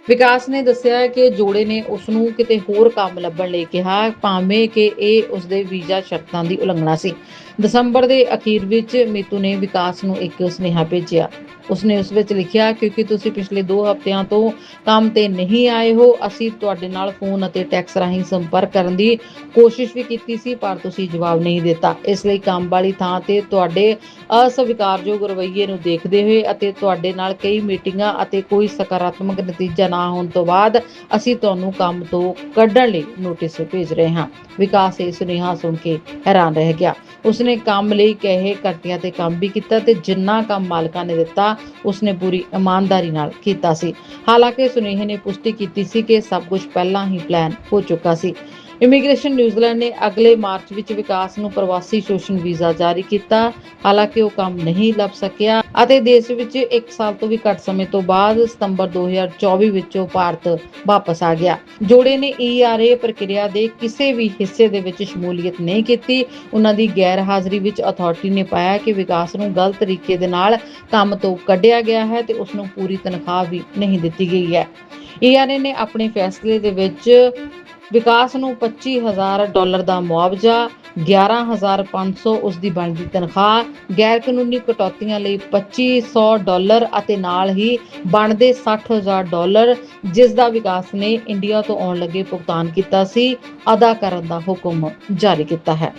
ਵਿਕਾਸ ਨੇ ਦੱਸਿਆ ਕਿ ਜੋੜੇ ਨੇ ਉਸ ਨੂੰ ਕਿਤੇ ਹੋਰ ਕੰਮ ਲੱਭਣ ਲਈ ਕਿਹਾ, ਭਾਵੇਂ ਕਿ ਇਹ ਉਸ ਦੇ ਵੀਜ਼ਾ ਸ਼ਰਤਾਂ ਦੀ ਉਲੰਘਣਾ ਸੀ। ਦਸੰਬਰ ਦੇ ਅਖੀਰ ਵਿੱਚ ਮੀਤੂ ਨੇ ਵਿਕਾਸ ਨੂੰ ਇੱਕ ਸੁਨੇਹਾ ਭੇਜਿਆ। ਉਸਨੇ ਉਸ ਵਿੱਚ ਲਿਖਿਆ, ਕਿਉਂਕਿ ਤੁਸੀਂ ਪਿਛਲੇ 2 ਹਫ਼ਤਿਆਂ ਤੋਂ ਕੰਮ ਤੇ ਨਹੀਂ ਆਏ ਹੋ, ਅਸੀਂ ਤੁਹਾਡੇ ਨਾਲ ਫੋਨ ਅਤੇ ਟੈਕਸ ਰਾਹੀਂ ਸੰਪਰਕ ਕਰਨ ਦੀ ਕੋਸ਼ਿਸ਼ ਵੀ ਕੀਤੀ ਸੀ, ਪਰ ਤੁਸੀਂ ਜਵਾਬ ਨਹੀਂ ਦਿੱਤਾ। ਇਸ ਲਈ ਕੰਮ ਵਾਲੀ ਥਾਂ ਤੇ ਤੁਹਾਡੇ ਅਸਵੀਕਾਰਯੋਗ ਰਵੱਈਏ ਨੂੰ ਦੇਖਦੇ ਹੋਏ ਅਤੇ ਤੁਹਾਡੇ ਨਾਲ ਕਈ ਮੀਟਿੰਗਾਂ ਅਤੇ ਕੋਈ ਸਕਾਰਾਤਮਕ ਨਤੀਜਾ ਨਾ ਹੋਣ ਤੋਂ ਬਾਅਦ ਅਸੀਂ ਤੁਹਾਨੂੰ ਕੰਮ ਤੋਂ ਕੱਢਣ ਲਈ ਨੋਟਿਸ ਭੇਜ ਰਹੇ ਹਾਂ। ਵਿਕਾਸ ਇਹ ਸੁਨੇਹਾ ਸੁਣ ਕੇ ਹੈਰਾਨ ਰਹਿ ਗਿਆ। ਉਸਨੇ ਕੰਮ ਲਈ ਕਹੇ ਘਟੀਆਂ ਤੇ ਕੰਮ ਵੀ ਕੀਤਾ ਤੇ ਜਿੰਨਾ ਕੰਮ ਮਾਲਕਾਂ ਨੇ ਦਿੱਤਾ ਉਸਨੇ ਪੂਰੀ ਇਮਾਨਦਾਰੀ ਨਾਲ ਕੀਤਾ ਸੀ। ਹਾਲਾਂਕਿ ਸੁਨੇਹੇ ਨੇ ਪੁਸ਼ਟੀ ਕੀਤੀ ਸੀ ਕਿ ਸਭ ਕੁਝ ਪਹਿਲਾਂ ਹੀ ਪਲਾਨ ਹੋ ਚੁੱਕਾ ਸੀ। ਇਮੀਗ੍ਰੇਸ਼ਨ ਨਿਊਜ਼ੀਲੈਂਡ ਨੇ ਅਗਲੇ ਮਾਰਚ ਵਿੱਚ ਵਿਕਾਸ ਨੂੰ ਪ੍ਰਵਾਸੀ ਸ਼ੋਸ਼ਣ ਵੀਜ਼ਾ ਜਾਰੀ ਕੀਤਾ। ਹਾਲਾਂਕਿ ਉਹ ਕੰਮ ਨਹੀਂ ਲੱਭ ਸਕਿਆ ਅਤੇ ਦੇਸ਼ ਵਿੱਚ 1 ਸਾਲ ਤੋਂ ਵੀ ਘੱਟ ਸਮੇਂ ਤੋਂ ਬਾਅਦ ਸਤੰਬਰ 2024 ਵਿੱਚ ਉਹ ਭਾਰਤ ਵਾਪਸ ਆ ਗਿਆ। ਜੋੜੇ ਨੇ ਈਆਰਏ ਪ੍ਰਕਿਰਿਆ ਦੇ ਕਿਸੇ ਵੀ ਹਿੱਸੇ ਦੇ ਵਿੱਚ ਸ਼ਮੂਲੀਅਤ ਨਹੀਂ ਕੀਤੀ। ਉਹਨਾਂ ਦੀ ਗੈਰ ਹਾਜ਼ਰੀ ਵਿੱਚ ਅਥਾਰਟੀ ਨੇ ਪਾਇਆ ਕਿ ਵਿਕਾਸ ਨੂੰ ਗਲਤ ਤਰੀਕੇ ਦੇ ਨਾਲ ਕੰਮ ਤੋਂ ਕੱਢਿਆ ਗਿਆ ਹੈ ਤੇ ਉਸ ਨੂੰ ਪੂਰੀ ਤਨਖਾਹ ਵੀ ਨਹੀਂ ਦਿੱਤੀ ਗਈ ਹੈ। ਈਆਰਏ ਨੇ ਆਪਣੇ ਫੈਸਲੇ ਦੇ ਵਿੱਚ ਵਿਕਾਸ ਨੂੰ 25000 ਡਾਲਰ ਦਾ ਮੁਆਵਜ਼ਾ 11500 ਉਸ ਦੀ ਬਣਦੀ ਤਨਖਾਹ ਗੈਰ ਕਾਨੂੰਨੀ ਕਟੌਤੀਆਂ ਲਈ 2500 ਡਾਲਰ ਅਤੇ ਨਾਲ ਹੀ ਬਣਦੇ 60000 ਡਾਲਰ, ਜਿਸ ਦਾ ਵਿਕਾਸ ਨੇ ਇੰਡੀਆ ਤੋਂ ਆਉਣ ਲੱਗੇ ਭੁਗਤਾਨ ਕੀਤਾ ਸੀ, ਅਦਾ ਕਰਨ ਦਾ ਹੁਕਮ ਜਾਰੀ ਕੀਤਾ ਹੈ।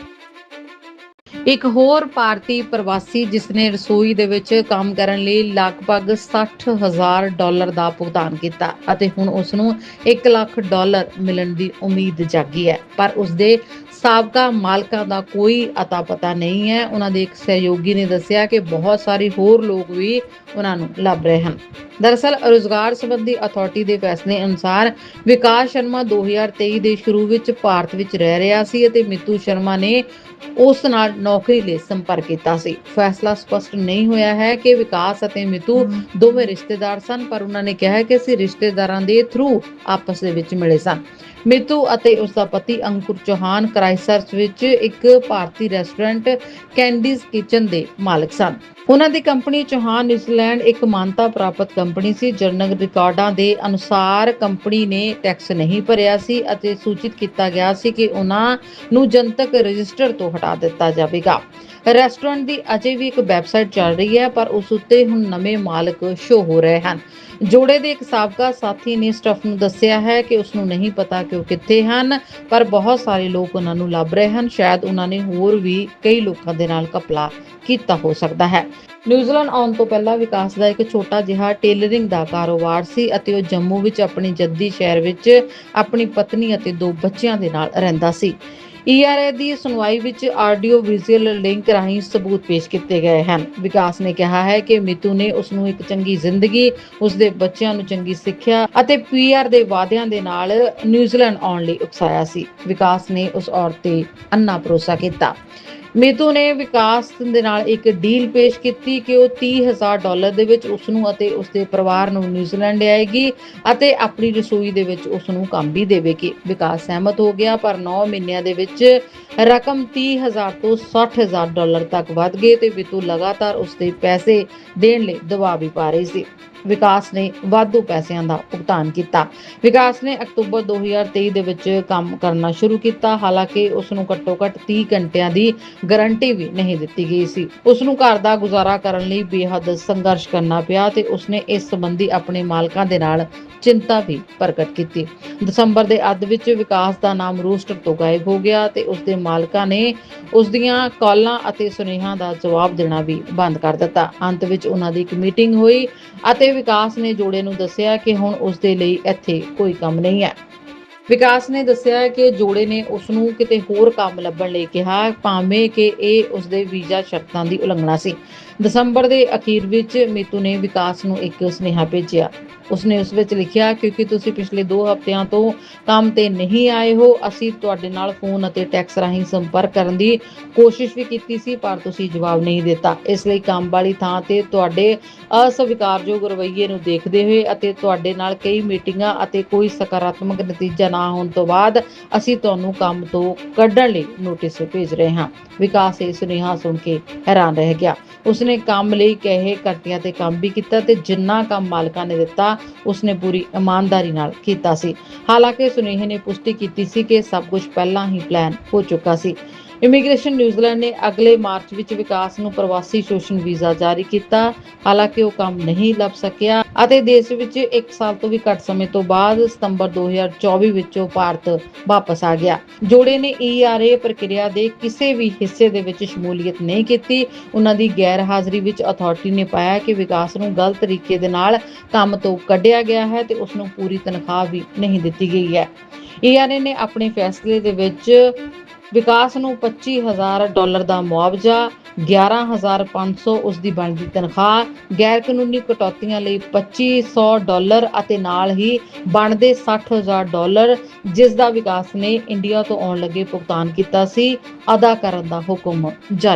ਇੱਕ ਹੋਰ ਭਾਰਤੀ ਪ੍ਰਵਾਸੀ ਜਿਸ ਨੇ ਰਸੋਈ ਦੇ ਵਿੱਚ ਕੰਮ ਕਰਨ ਲਈ ਲਗਭਗ 60000 ਡਾਲਰ ਦਾ ਭੁਗਤਾਨ ਕੀਤਾ ਅਤੇ ਹੁਣ ਉਸ ਨੂੰ 1 ਲੱਖ ਡਾਲਰ ਮਿਲਣ ਦੀ ਉਮੀਦ ਜਾਗੀ ਹੈ। ਪਰ ਉਸ ਦੇ ਸਾਬਕਾ ਮਾਲਕਾਂ ਦਾ ਕੋਈ ਅਤਾ ਪਤਾ ਨਹੀਂ ਹੈ। ਉਹਨਾਂ ਦੇ ਇੱਕ ਸਹਿਯੋਗੀ ਨੇ ਦੱਸਿਆ ਕਿ ਬਹੁਤ ਸਾਰੇ ਹੋਰ ਲੋਕ ਵੀ ਉਹਨਾਂ ਨੂੰ ਲੱਭ ਰਹੇ ਹਨ। ਦਰਅਸਲ ਰੋਜ਼ਗਾਰ ਸੰਬੰਧੀ ਅਥਾਰਟੀ ਦੇ ਫੈਸਲੇ ਅਨੁਸਾਰ ਵਿਕਾਸ ਸ਼ਰਮਾ 2023 ਦੇ ਸ਼ੁਰੂ ਵਿੱਚ ਭਾਰਤ ਵਿੱਚ ਰਹਿ ਰਿਹਾ ਸੀ ਅਤੇ ਮਿੱਤੂ ਸ਼ਰਮਾ ਨੇ ਉਸ ਨਾਲ ਨੌਕਰੀ ਲਈ ਸੰਪਰਕ ਕੀਤਾ ਸੀ। ਫੈਸਲਾ ਸਪਸ਼ਟ ਨਹੀਂ ਹੋਇਆ ਹੈ ਕਿ ਵਿਕਾਸ ਅਤੇ ਮਿੱਤੂ ਦੋਵੇਂ ਰਿਸ਼ਤੇਦਾਰ ਸਨ ਪਰ ਉਹਨਾਂ ਨੇ ਕਿਹਾ ਕਿ ਅਸੀਂ ਰਿਸ਼ਤੇਦਾਰਾਂ ਦੇ ਥਰੂ ਆਪਸ ਦੇ ਵਿੱਚ ਮਿਲੇ ਸਨ ਮਿੱਤੂ ਅਤੇ ਉਸ ਦਾ ਪਤੀ ਅੰਕੁਰ ਚੌਹਾਨ ਕ੍ਰਾਈਸਟਚਰਚ ਵਿੱਚ ਇੱਕ ਭਾਰਤੀ ਰੈਸਟੋਰੈਂਟ ਕੈਂਡੀਜ਼ ਕਿਚਨ ਦੇ ਮਾਲਕ ਸਨ। ਉਹਨਾਂ ਦੀ ਕੰਪਨੀ ਚੌਹਾਨ ਨਿਊਜ਼ੀਲੈਂਡ ਇੱਕ ਮਾਨਤਾ ਪ੍ਰਾਪਤ ਕੰਪਨੀ ਸੀ। ਜਰਨਲ ਰਿਕਾਰਡਾਂ ਦੇ ਅਨੁਸਾਰ ਕੰਪਨੀ ਨੇ ਟੈਕਸ ਨਹੀਂ ਭਰਿਆ ਸੀ ਅਤੇ ਸੂਚਿਤ ਕੀਤਾ ਗਿਆ ਸੀ ਕਿ ਉਹਨਾਂ ਨੂੰ ਜਨਤਕ ਰਜਿਸਟਰ ਤੋਂ ਹਟਾ ਦਿੱਤਾ ਜਾਵੇਗਾ। ਰੈਸਟੋਰੈਂਟ ਦੀ ਅਜੇ ਵੀ ਇੱਕ ਵੈਬਸਾਈਟ ਚੱਲ ਰਹੀ ਹੈ, ਪਰ ਉਸ ਉੱਤੇ ਹੁਣ ਨਵੇਂ ਮਾਲਕ ਸ਼ੋ ਹੋ ਰਹੇ ਹਨ। ਜੋੜੇ ਦੇ ਇੱਕ ਸਾਬਕਾ ਸਾਥੀ ਨੇ ਸਟਫ ਨੂੰ ਦੱਸਿਆ ਹੈ ਕਿ ਉਸ ਨੂੰ ਨਹੀਂ ਪਤਾ ਕਿ ਉਹ ਕਿੱਥੇ ਹਨ, ਪਰ ਬਹੁਤ ਸਾਰੇ ਲੋਕ ਉਹਨਾਂ ਨੂੰ ਲੱਭ ਰਹੇ ਹਨ। ਸ਼ਾਇਦ ਉਹਨਾਂ ਨੇ ਹੋਰ ਵੀ ਕਈ ਲੋਕਾਂ ਦੇ ਨਾਲ ਕਪਲਾ ਕੀਤਾ ਹੋ ਸਕਦਾ ਹੈ। ਨਿਊਜ਼ੀਲੈਂਡ ਆਉਣ ਤੋਂ ਪਹਿਲਾਂ ਵਿਕਾਸ ਦਾ ਇੱਕ ਛੋਟਾ ਜਿਹਾ ਟੇਲਰਿੰਗ ਦਾ ਕਾਰੋਬਾਰ ਸੀ ਅਤੇ ਉਹ ਜੰਮੂ ਵਿੱਚ ਆਪਣੀ ਜੱਦੀ ਸ਼ਹਿਰ ਵਿੱਚ ਆਪਣੀ ਪਤਨੀ ਅਤੇ ਦੋ ਬੱਚਿਆਂ ਦੇ ਨਾਲ ਰਹਿੰਦਾ ਸੀ। ਈਆਰਏ ਦੀ ਸੁਣਵਾਈ ਵਿੱਚ ਆਡੀਓ ਵਿਜ਼ੂਅਲ ਲਿੰਕ ਰਾਹੀਂ ਸਬੂਤ ਪੇਸ਼ ਕੀਤੇ ਗਏ ਹਨ। ਵਿਕਾਸ ਨੇ ਕਿਹਾ ਹੈ ਕਿ ਮਿਤੂ ਨੇ ਉਸ ਨੂੰ ਇੱਕ ਚੰਗੀ ਜ਼ਿੰਦਗੀ ਉਸ ਦੇ ਬੱਚਿਆਂ ਨੂੰ ਚੰਗੀ ਸਿੱਖਿਆ ਅਤੇ ਪੀਆਰ ਦੇ ਵਾਅਦਿਆਂ ਦੇ ਨਾਲ ਨਿਊਜ਼ੀਲੈਂਡ ਆਉਣ ਲਈ ਉਕਸਾਇਆ ਸੀ। ਵਿਕਾਸ ਨੇ ਉਸ ਔਰਤ ਤੇ ਅੰਨਾ ਭਰੋਸਾ ਕੀਤਾ। ਮੀਤੂ ਨੇ ਵਿਕਾਸ ਦੇ ਨਾਲ ਇੱਕ ਡੀਲ ਪੇਸ਼ ਕੀਤੀ ਕਿ ਉਹ 30000 ਡਾਲਰ ਦੇ ਵਿੱਚ ਉਸ ਨੂੰ ਅਤੇ ਉਸ ਦੇ ਪਰਿਵਾਰ ਨੂੰ ਨਿਊਜ਼ੀਲੈਂਡ ਲਿਆਏਗੀ ਅਤੇ ਆਪਣੀ ਰਸੋਈ ਦੇ ਵਿੱਚ ਉਸ ਨੂੰ ਕੰਮ ਵੀ ਦੇਵੇਗੀ। ਵਿਕਾਸ ਸਹਿਮਤ ਹੋ ਗਿਆ, ਪਰ 9 ਮਹੀਨਿਆਂ ਦੇ ਵਿੱਚ ਰਕਮ 30000 ਤੋਂ 60000 ਡਾਲਰ ਤੱਕ ਵੱਧ ਗਈ ਤੇ ਮੀਤੂ ਲਗਾਤਾਰ ਉਸ ਦੇ ਪੈਸੇ ਦੇਣ ਲਈ ਦਬਾਅ ਵੀ ਪਾ ਰਹੀ ਸੀ। ਵਿਕਾਸ ਨੇ ਵਾਧੂ ਪੈਸਿਆਂ ਦਾ ਭੁਗਤਾਨ ਕੀਤਾ। ਵਿਕਾਸ ਨੇ ਅਕਤੂਬਰ 2023 ਦੇ ਵਿੱਚ ਕੰਮ ਕਰਨਾ ਸ਼ੁਰੂ ਕੀਤਾ। ਹਾਲਾਂਕਿ ਉਸ ਨੂੰ ਘੱਟੋ-ਘੱਟ 30 ਘੰਟਿਆਂ ਦੀ ਗਾਰੰਟੀ ਵੀ ਨਹੀਂ ਦਿੱਤੀ ਗਈ ਸੀ। ਉਸ ਨੂੰ ਘਰ ਦਾ ਗੁਜ਼ਾਰਾ ਕਰਨ ਲਈ ਬੇਹੱਦ ਸੰਘਰਸ਼ ਕਰਨਾ ਪਿਆ ਤੇ ਉਸਨੇ ਇਸ ਸੰਬੰਧੀ ਆਪਣੇ ਮਾਲਕਾਂ ਦੇ ਨਾਲ ਚਿੰਤਾ ਵੀ ਪ੍ਰਗਟ ਕੀਤੀ। ਦਸੰਬਰ ਦੇ ਅੱਧ ਵਿੱਚ ਵਿਕਾਸ ਦਾ ਨਾਮ ਰੂਸਟਰ ਤੋਂ ਗਾਇਬ ਹੋ ਗਿਆ ਤੇ ਉਸ ਦੇ ਮਾਲਕਾਂ ਨੇ ਉਸ ਦੀਆਂ ਕਾਲਾਂ ਅਤੇ ਸੁਨੇਹਾਂ ਦਾ ਜਵਾਬ ਦੇਣਾ ਵੀ ਬੰਦ ਕਰ ਦਿੱਤਾ। ਅੰਤ ਵਿੱਚ ਉਹਨਾਂ ਦੀ ਇੱਕ ਮੀਟਿੰਗ ਹੋਈ ਅਤੇ ਵਿਕਾਸ ਨੇ ਜੋੜੇ ਨੂੰ ਦੱਸਿਆ ਕਿ ਹੁਣ ਉਸ ਦੇ ਲਈ ਇੱਥੇ ਕੋਈ ਕੰਮ ਨਹੀਂ ਹੈ। ਵਿਕਾਸ ਨੇ ਦੱਸਿਆ ਕਿ ਜੋੜੇ ਨੇ ਉਸ ਨੂੰ ਕਿਤੇ ਹੋਰ ਕੰਮ ਲੱਭਣ ਲਈ ਕਿਹਾ, ਭਾਵੇਂ ਕਿ ਇਹ ਉਸ ਦੇ ਵੀਜ਼ਾ ਸ਼ਰਤਾਂ ਦੀ ਉਲੰਘਣਾ ਸੀ। ਦਸੰਬਰ ਦੇ ਅਖੀਰ ਵਿੱਚ ਮੀਤੂ ਨੇ ਵਿਕਾਸ ਨੂੰ ਇੱਕ ਸੁਨੇਹਾ ਭੇਜਿਆ। ਉਸਨੇ ਉਸ ਵਿੱਚ ਲਿਖਿਆ, ਕਿਉਂਕਿ ਤੁਸੀਂ ਪਿਛਲੇ 2 ਹਫ਼ਤਿਆਂ ਤੋਂ ਕੰਮ ਤੇ ਨਹੀਂ ਆਏ ਹੋ, ਅਸੀਂ ਤੁਹਾਡੇ ਨਾਲ ਫੋਨ ਅਤੇ ਟੈਕਸ ਰਾਹੀਂ ਸੰਪਰਕ ਕਰਨ ਦੀ ਕੋਸ਼ਿਸ਼ ਵੀ ਕੀਤੀ ਸੀ, ਪਰ ਤੁਸੀਂ ਜਵਾਬ ਨਹੀਂ ਦਿੱਤਾ। ਇਸ ਲਈ ਕੰਮ ਵਾਲੀ ਥਾਂ ਤੇ ਤੁਹਾਡੇ ਅਸਵੀਕਾਰਯੋਗ ਰਵੱਈਏ ਨੂੰ ਦੇਖਦੇ ਹੋਏ ਅਤੇ ਤੁਹਾਡੇ ਨਾਲ ਕਈ ਮੀਟਿੰਗਾਂ ਅਤੇ ਕੋਈ ਸਕਾਰਾਤਮਕ ਨਤੀਜਾ ਨਾ ਹੋਣ ਤੋਂ ਬਾਅਦ ਅਸੀਂ ਤੁਹਾਨੂੰ ਕੰਮ ਤੋਂ ਕੱਢਣ ਲਈ ਨੋਟਿਸ ਭੇਜ ਰਹੇ ਹਾਂ। ਵਿਕਾਸ ਇਹ ਸੁਨੇਹਾ ਸੁਣ ਕੇ ਹੈਰਾਨ ਰਹਿ ਗਿਆ। ਉਸ ਉਸਨੇ ਕੰਮ ਲਈ ਕਹੇ, ਘੰਟਿਆਂ ਤੇ ਕੰਮ ਵੀ ਕੀਤਾ ਤੇ ਜਿੰਨਾ ਕੰਮ ਮਾਲਕਾਂ ਨੇ ਦਿੱਤਾ, ਉਸਨੇ ਪੂਰੀ ਇਮਾਨਦਾਰੀ ਨਾਲ ਕੀਤਾ ਸੀ। ਹਾਲਾਂਕਿ ਸੁਨੇਹੇ ਨੇ ਪੁਸ਼ਟੀ ਕੀਤੀ ਸੀ ਕਿ ਸਭ ਕੁਝ ਪਹਿਲਾਂ ਹੀ ਪਲਾਨ ਹੋ ਚੁੱਕਾ ਸੀ। ਇਮੀਗ੍ਰੇਸ਼ਨ ਨਿਊਜ਼ੀਲੈਂਡ ਨੇ ਅਗਲੇ ਮਾਰਚ ਵਿੱਚ ਵਿਕਾਸ ਨੂੰ ਪ੍ਰਵਾਸੀ ਸ਼ੋਸ਼ਣ ਵੀਜ਼ਾ ਜਾਰੀ ਕੀਤਾ। ਹਾਲਾਂਕਿ ਉਹ ਕੰਮ ਨਹੀਂ ਲੱਭ ਸਕਿਆ ਅਤੇ ਦੇਸ਼ ਵਿੱਚ 1 ਸਾਲ ਤੋਂ ਵੀ ਘੱਟ ਸਮੇਂ ਤੋਂ ਬਾਅਦ ਸਤੰਬਰ 2024 ਵਿੱਚ ਉਹ ਭਾਰਤ ਵਾਪਸ ਆ ਗਿਆ। ਜੋੜੇ ਨੇ ਈਆਰਏ ਪ੍ਰਕਿਰਿਆ ਦੇ ਕਿਸੇ ਵੀ ਹਿੱਸੇ ਦੇ ਵਿੱਚ ਸ਼ਮੂਲੀਅਤ ਨਹੀਂ ਕੀਤੀ। ਉਹਨਾਂ ਦੀ ਗੈਰ ਹਾਜ਼ਰੀ ਵਿੱਚ ਅਥਾਰਟੀ ਨੇ ਪਾਇਆ ਕਿ ਵਿਕਾਸ ਨੂੰ ਗਲਤ ਤਰੀਕੇ ਦੇ ਨਾਲ ਕੰਮ ਤੋਂ ਕੱਢਿਆ ਗਿਆ ਹੈ ਤੇ ਉਸ ਨੂੰ ਪੂਰੀ ਤਨਖਾਹ ਵੀ ਨਹੀਂ ਦਿੱਤੀ ਗਈ ਹੈ। ਈਆਰਏ ਨੇ ਆਪਣੇ ਫੈਸਲੇ ਦੇ ਵਿੱਚ ਵਿਕਾਸ ਨੂੰ 25000 ਡਾਲਰ ਦਾ ਮੁਆਵਜ਼ਾ 11500 ਉਸ ਦੀ ਬਣਦੀ ਤਨਖਾਹ ਗੈਰ ਕਾਨੂੰਨੀ ਕਟੌਤੀਆਂ ਲਈ 2500 ਡਾਲਰ ਅਤੇ ਨਾਲ ਹੀ ਬਣਦੇ 60000 ਡਾਲਰ, ਜਿਸ ਦਾ ਵਿਕਾਸ ਨੇ ਇੰਡੀਆ ਤੋਂ ਆਉਣ ਲੱਗੇ ਭੁਗਤਾਨ ਕੀਤਾ ਸੀ, ਅਦਾ ਕਰਨ ਦਾ ਹੁਕਮ ਜਾਰੀ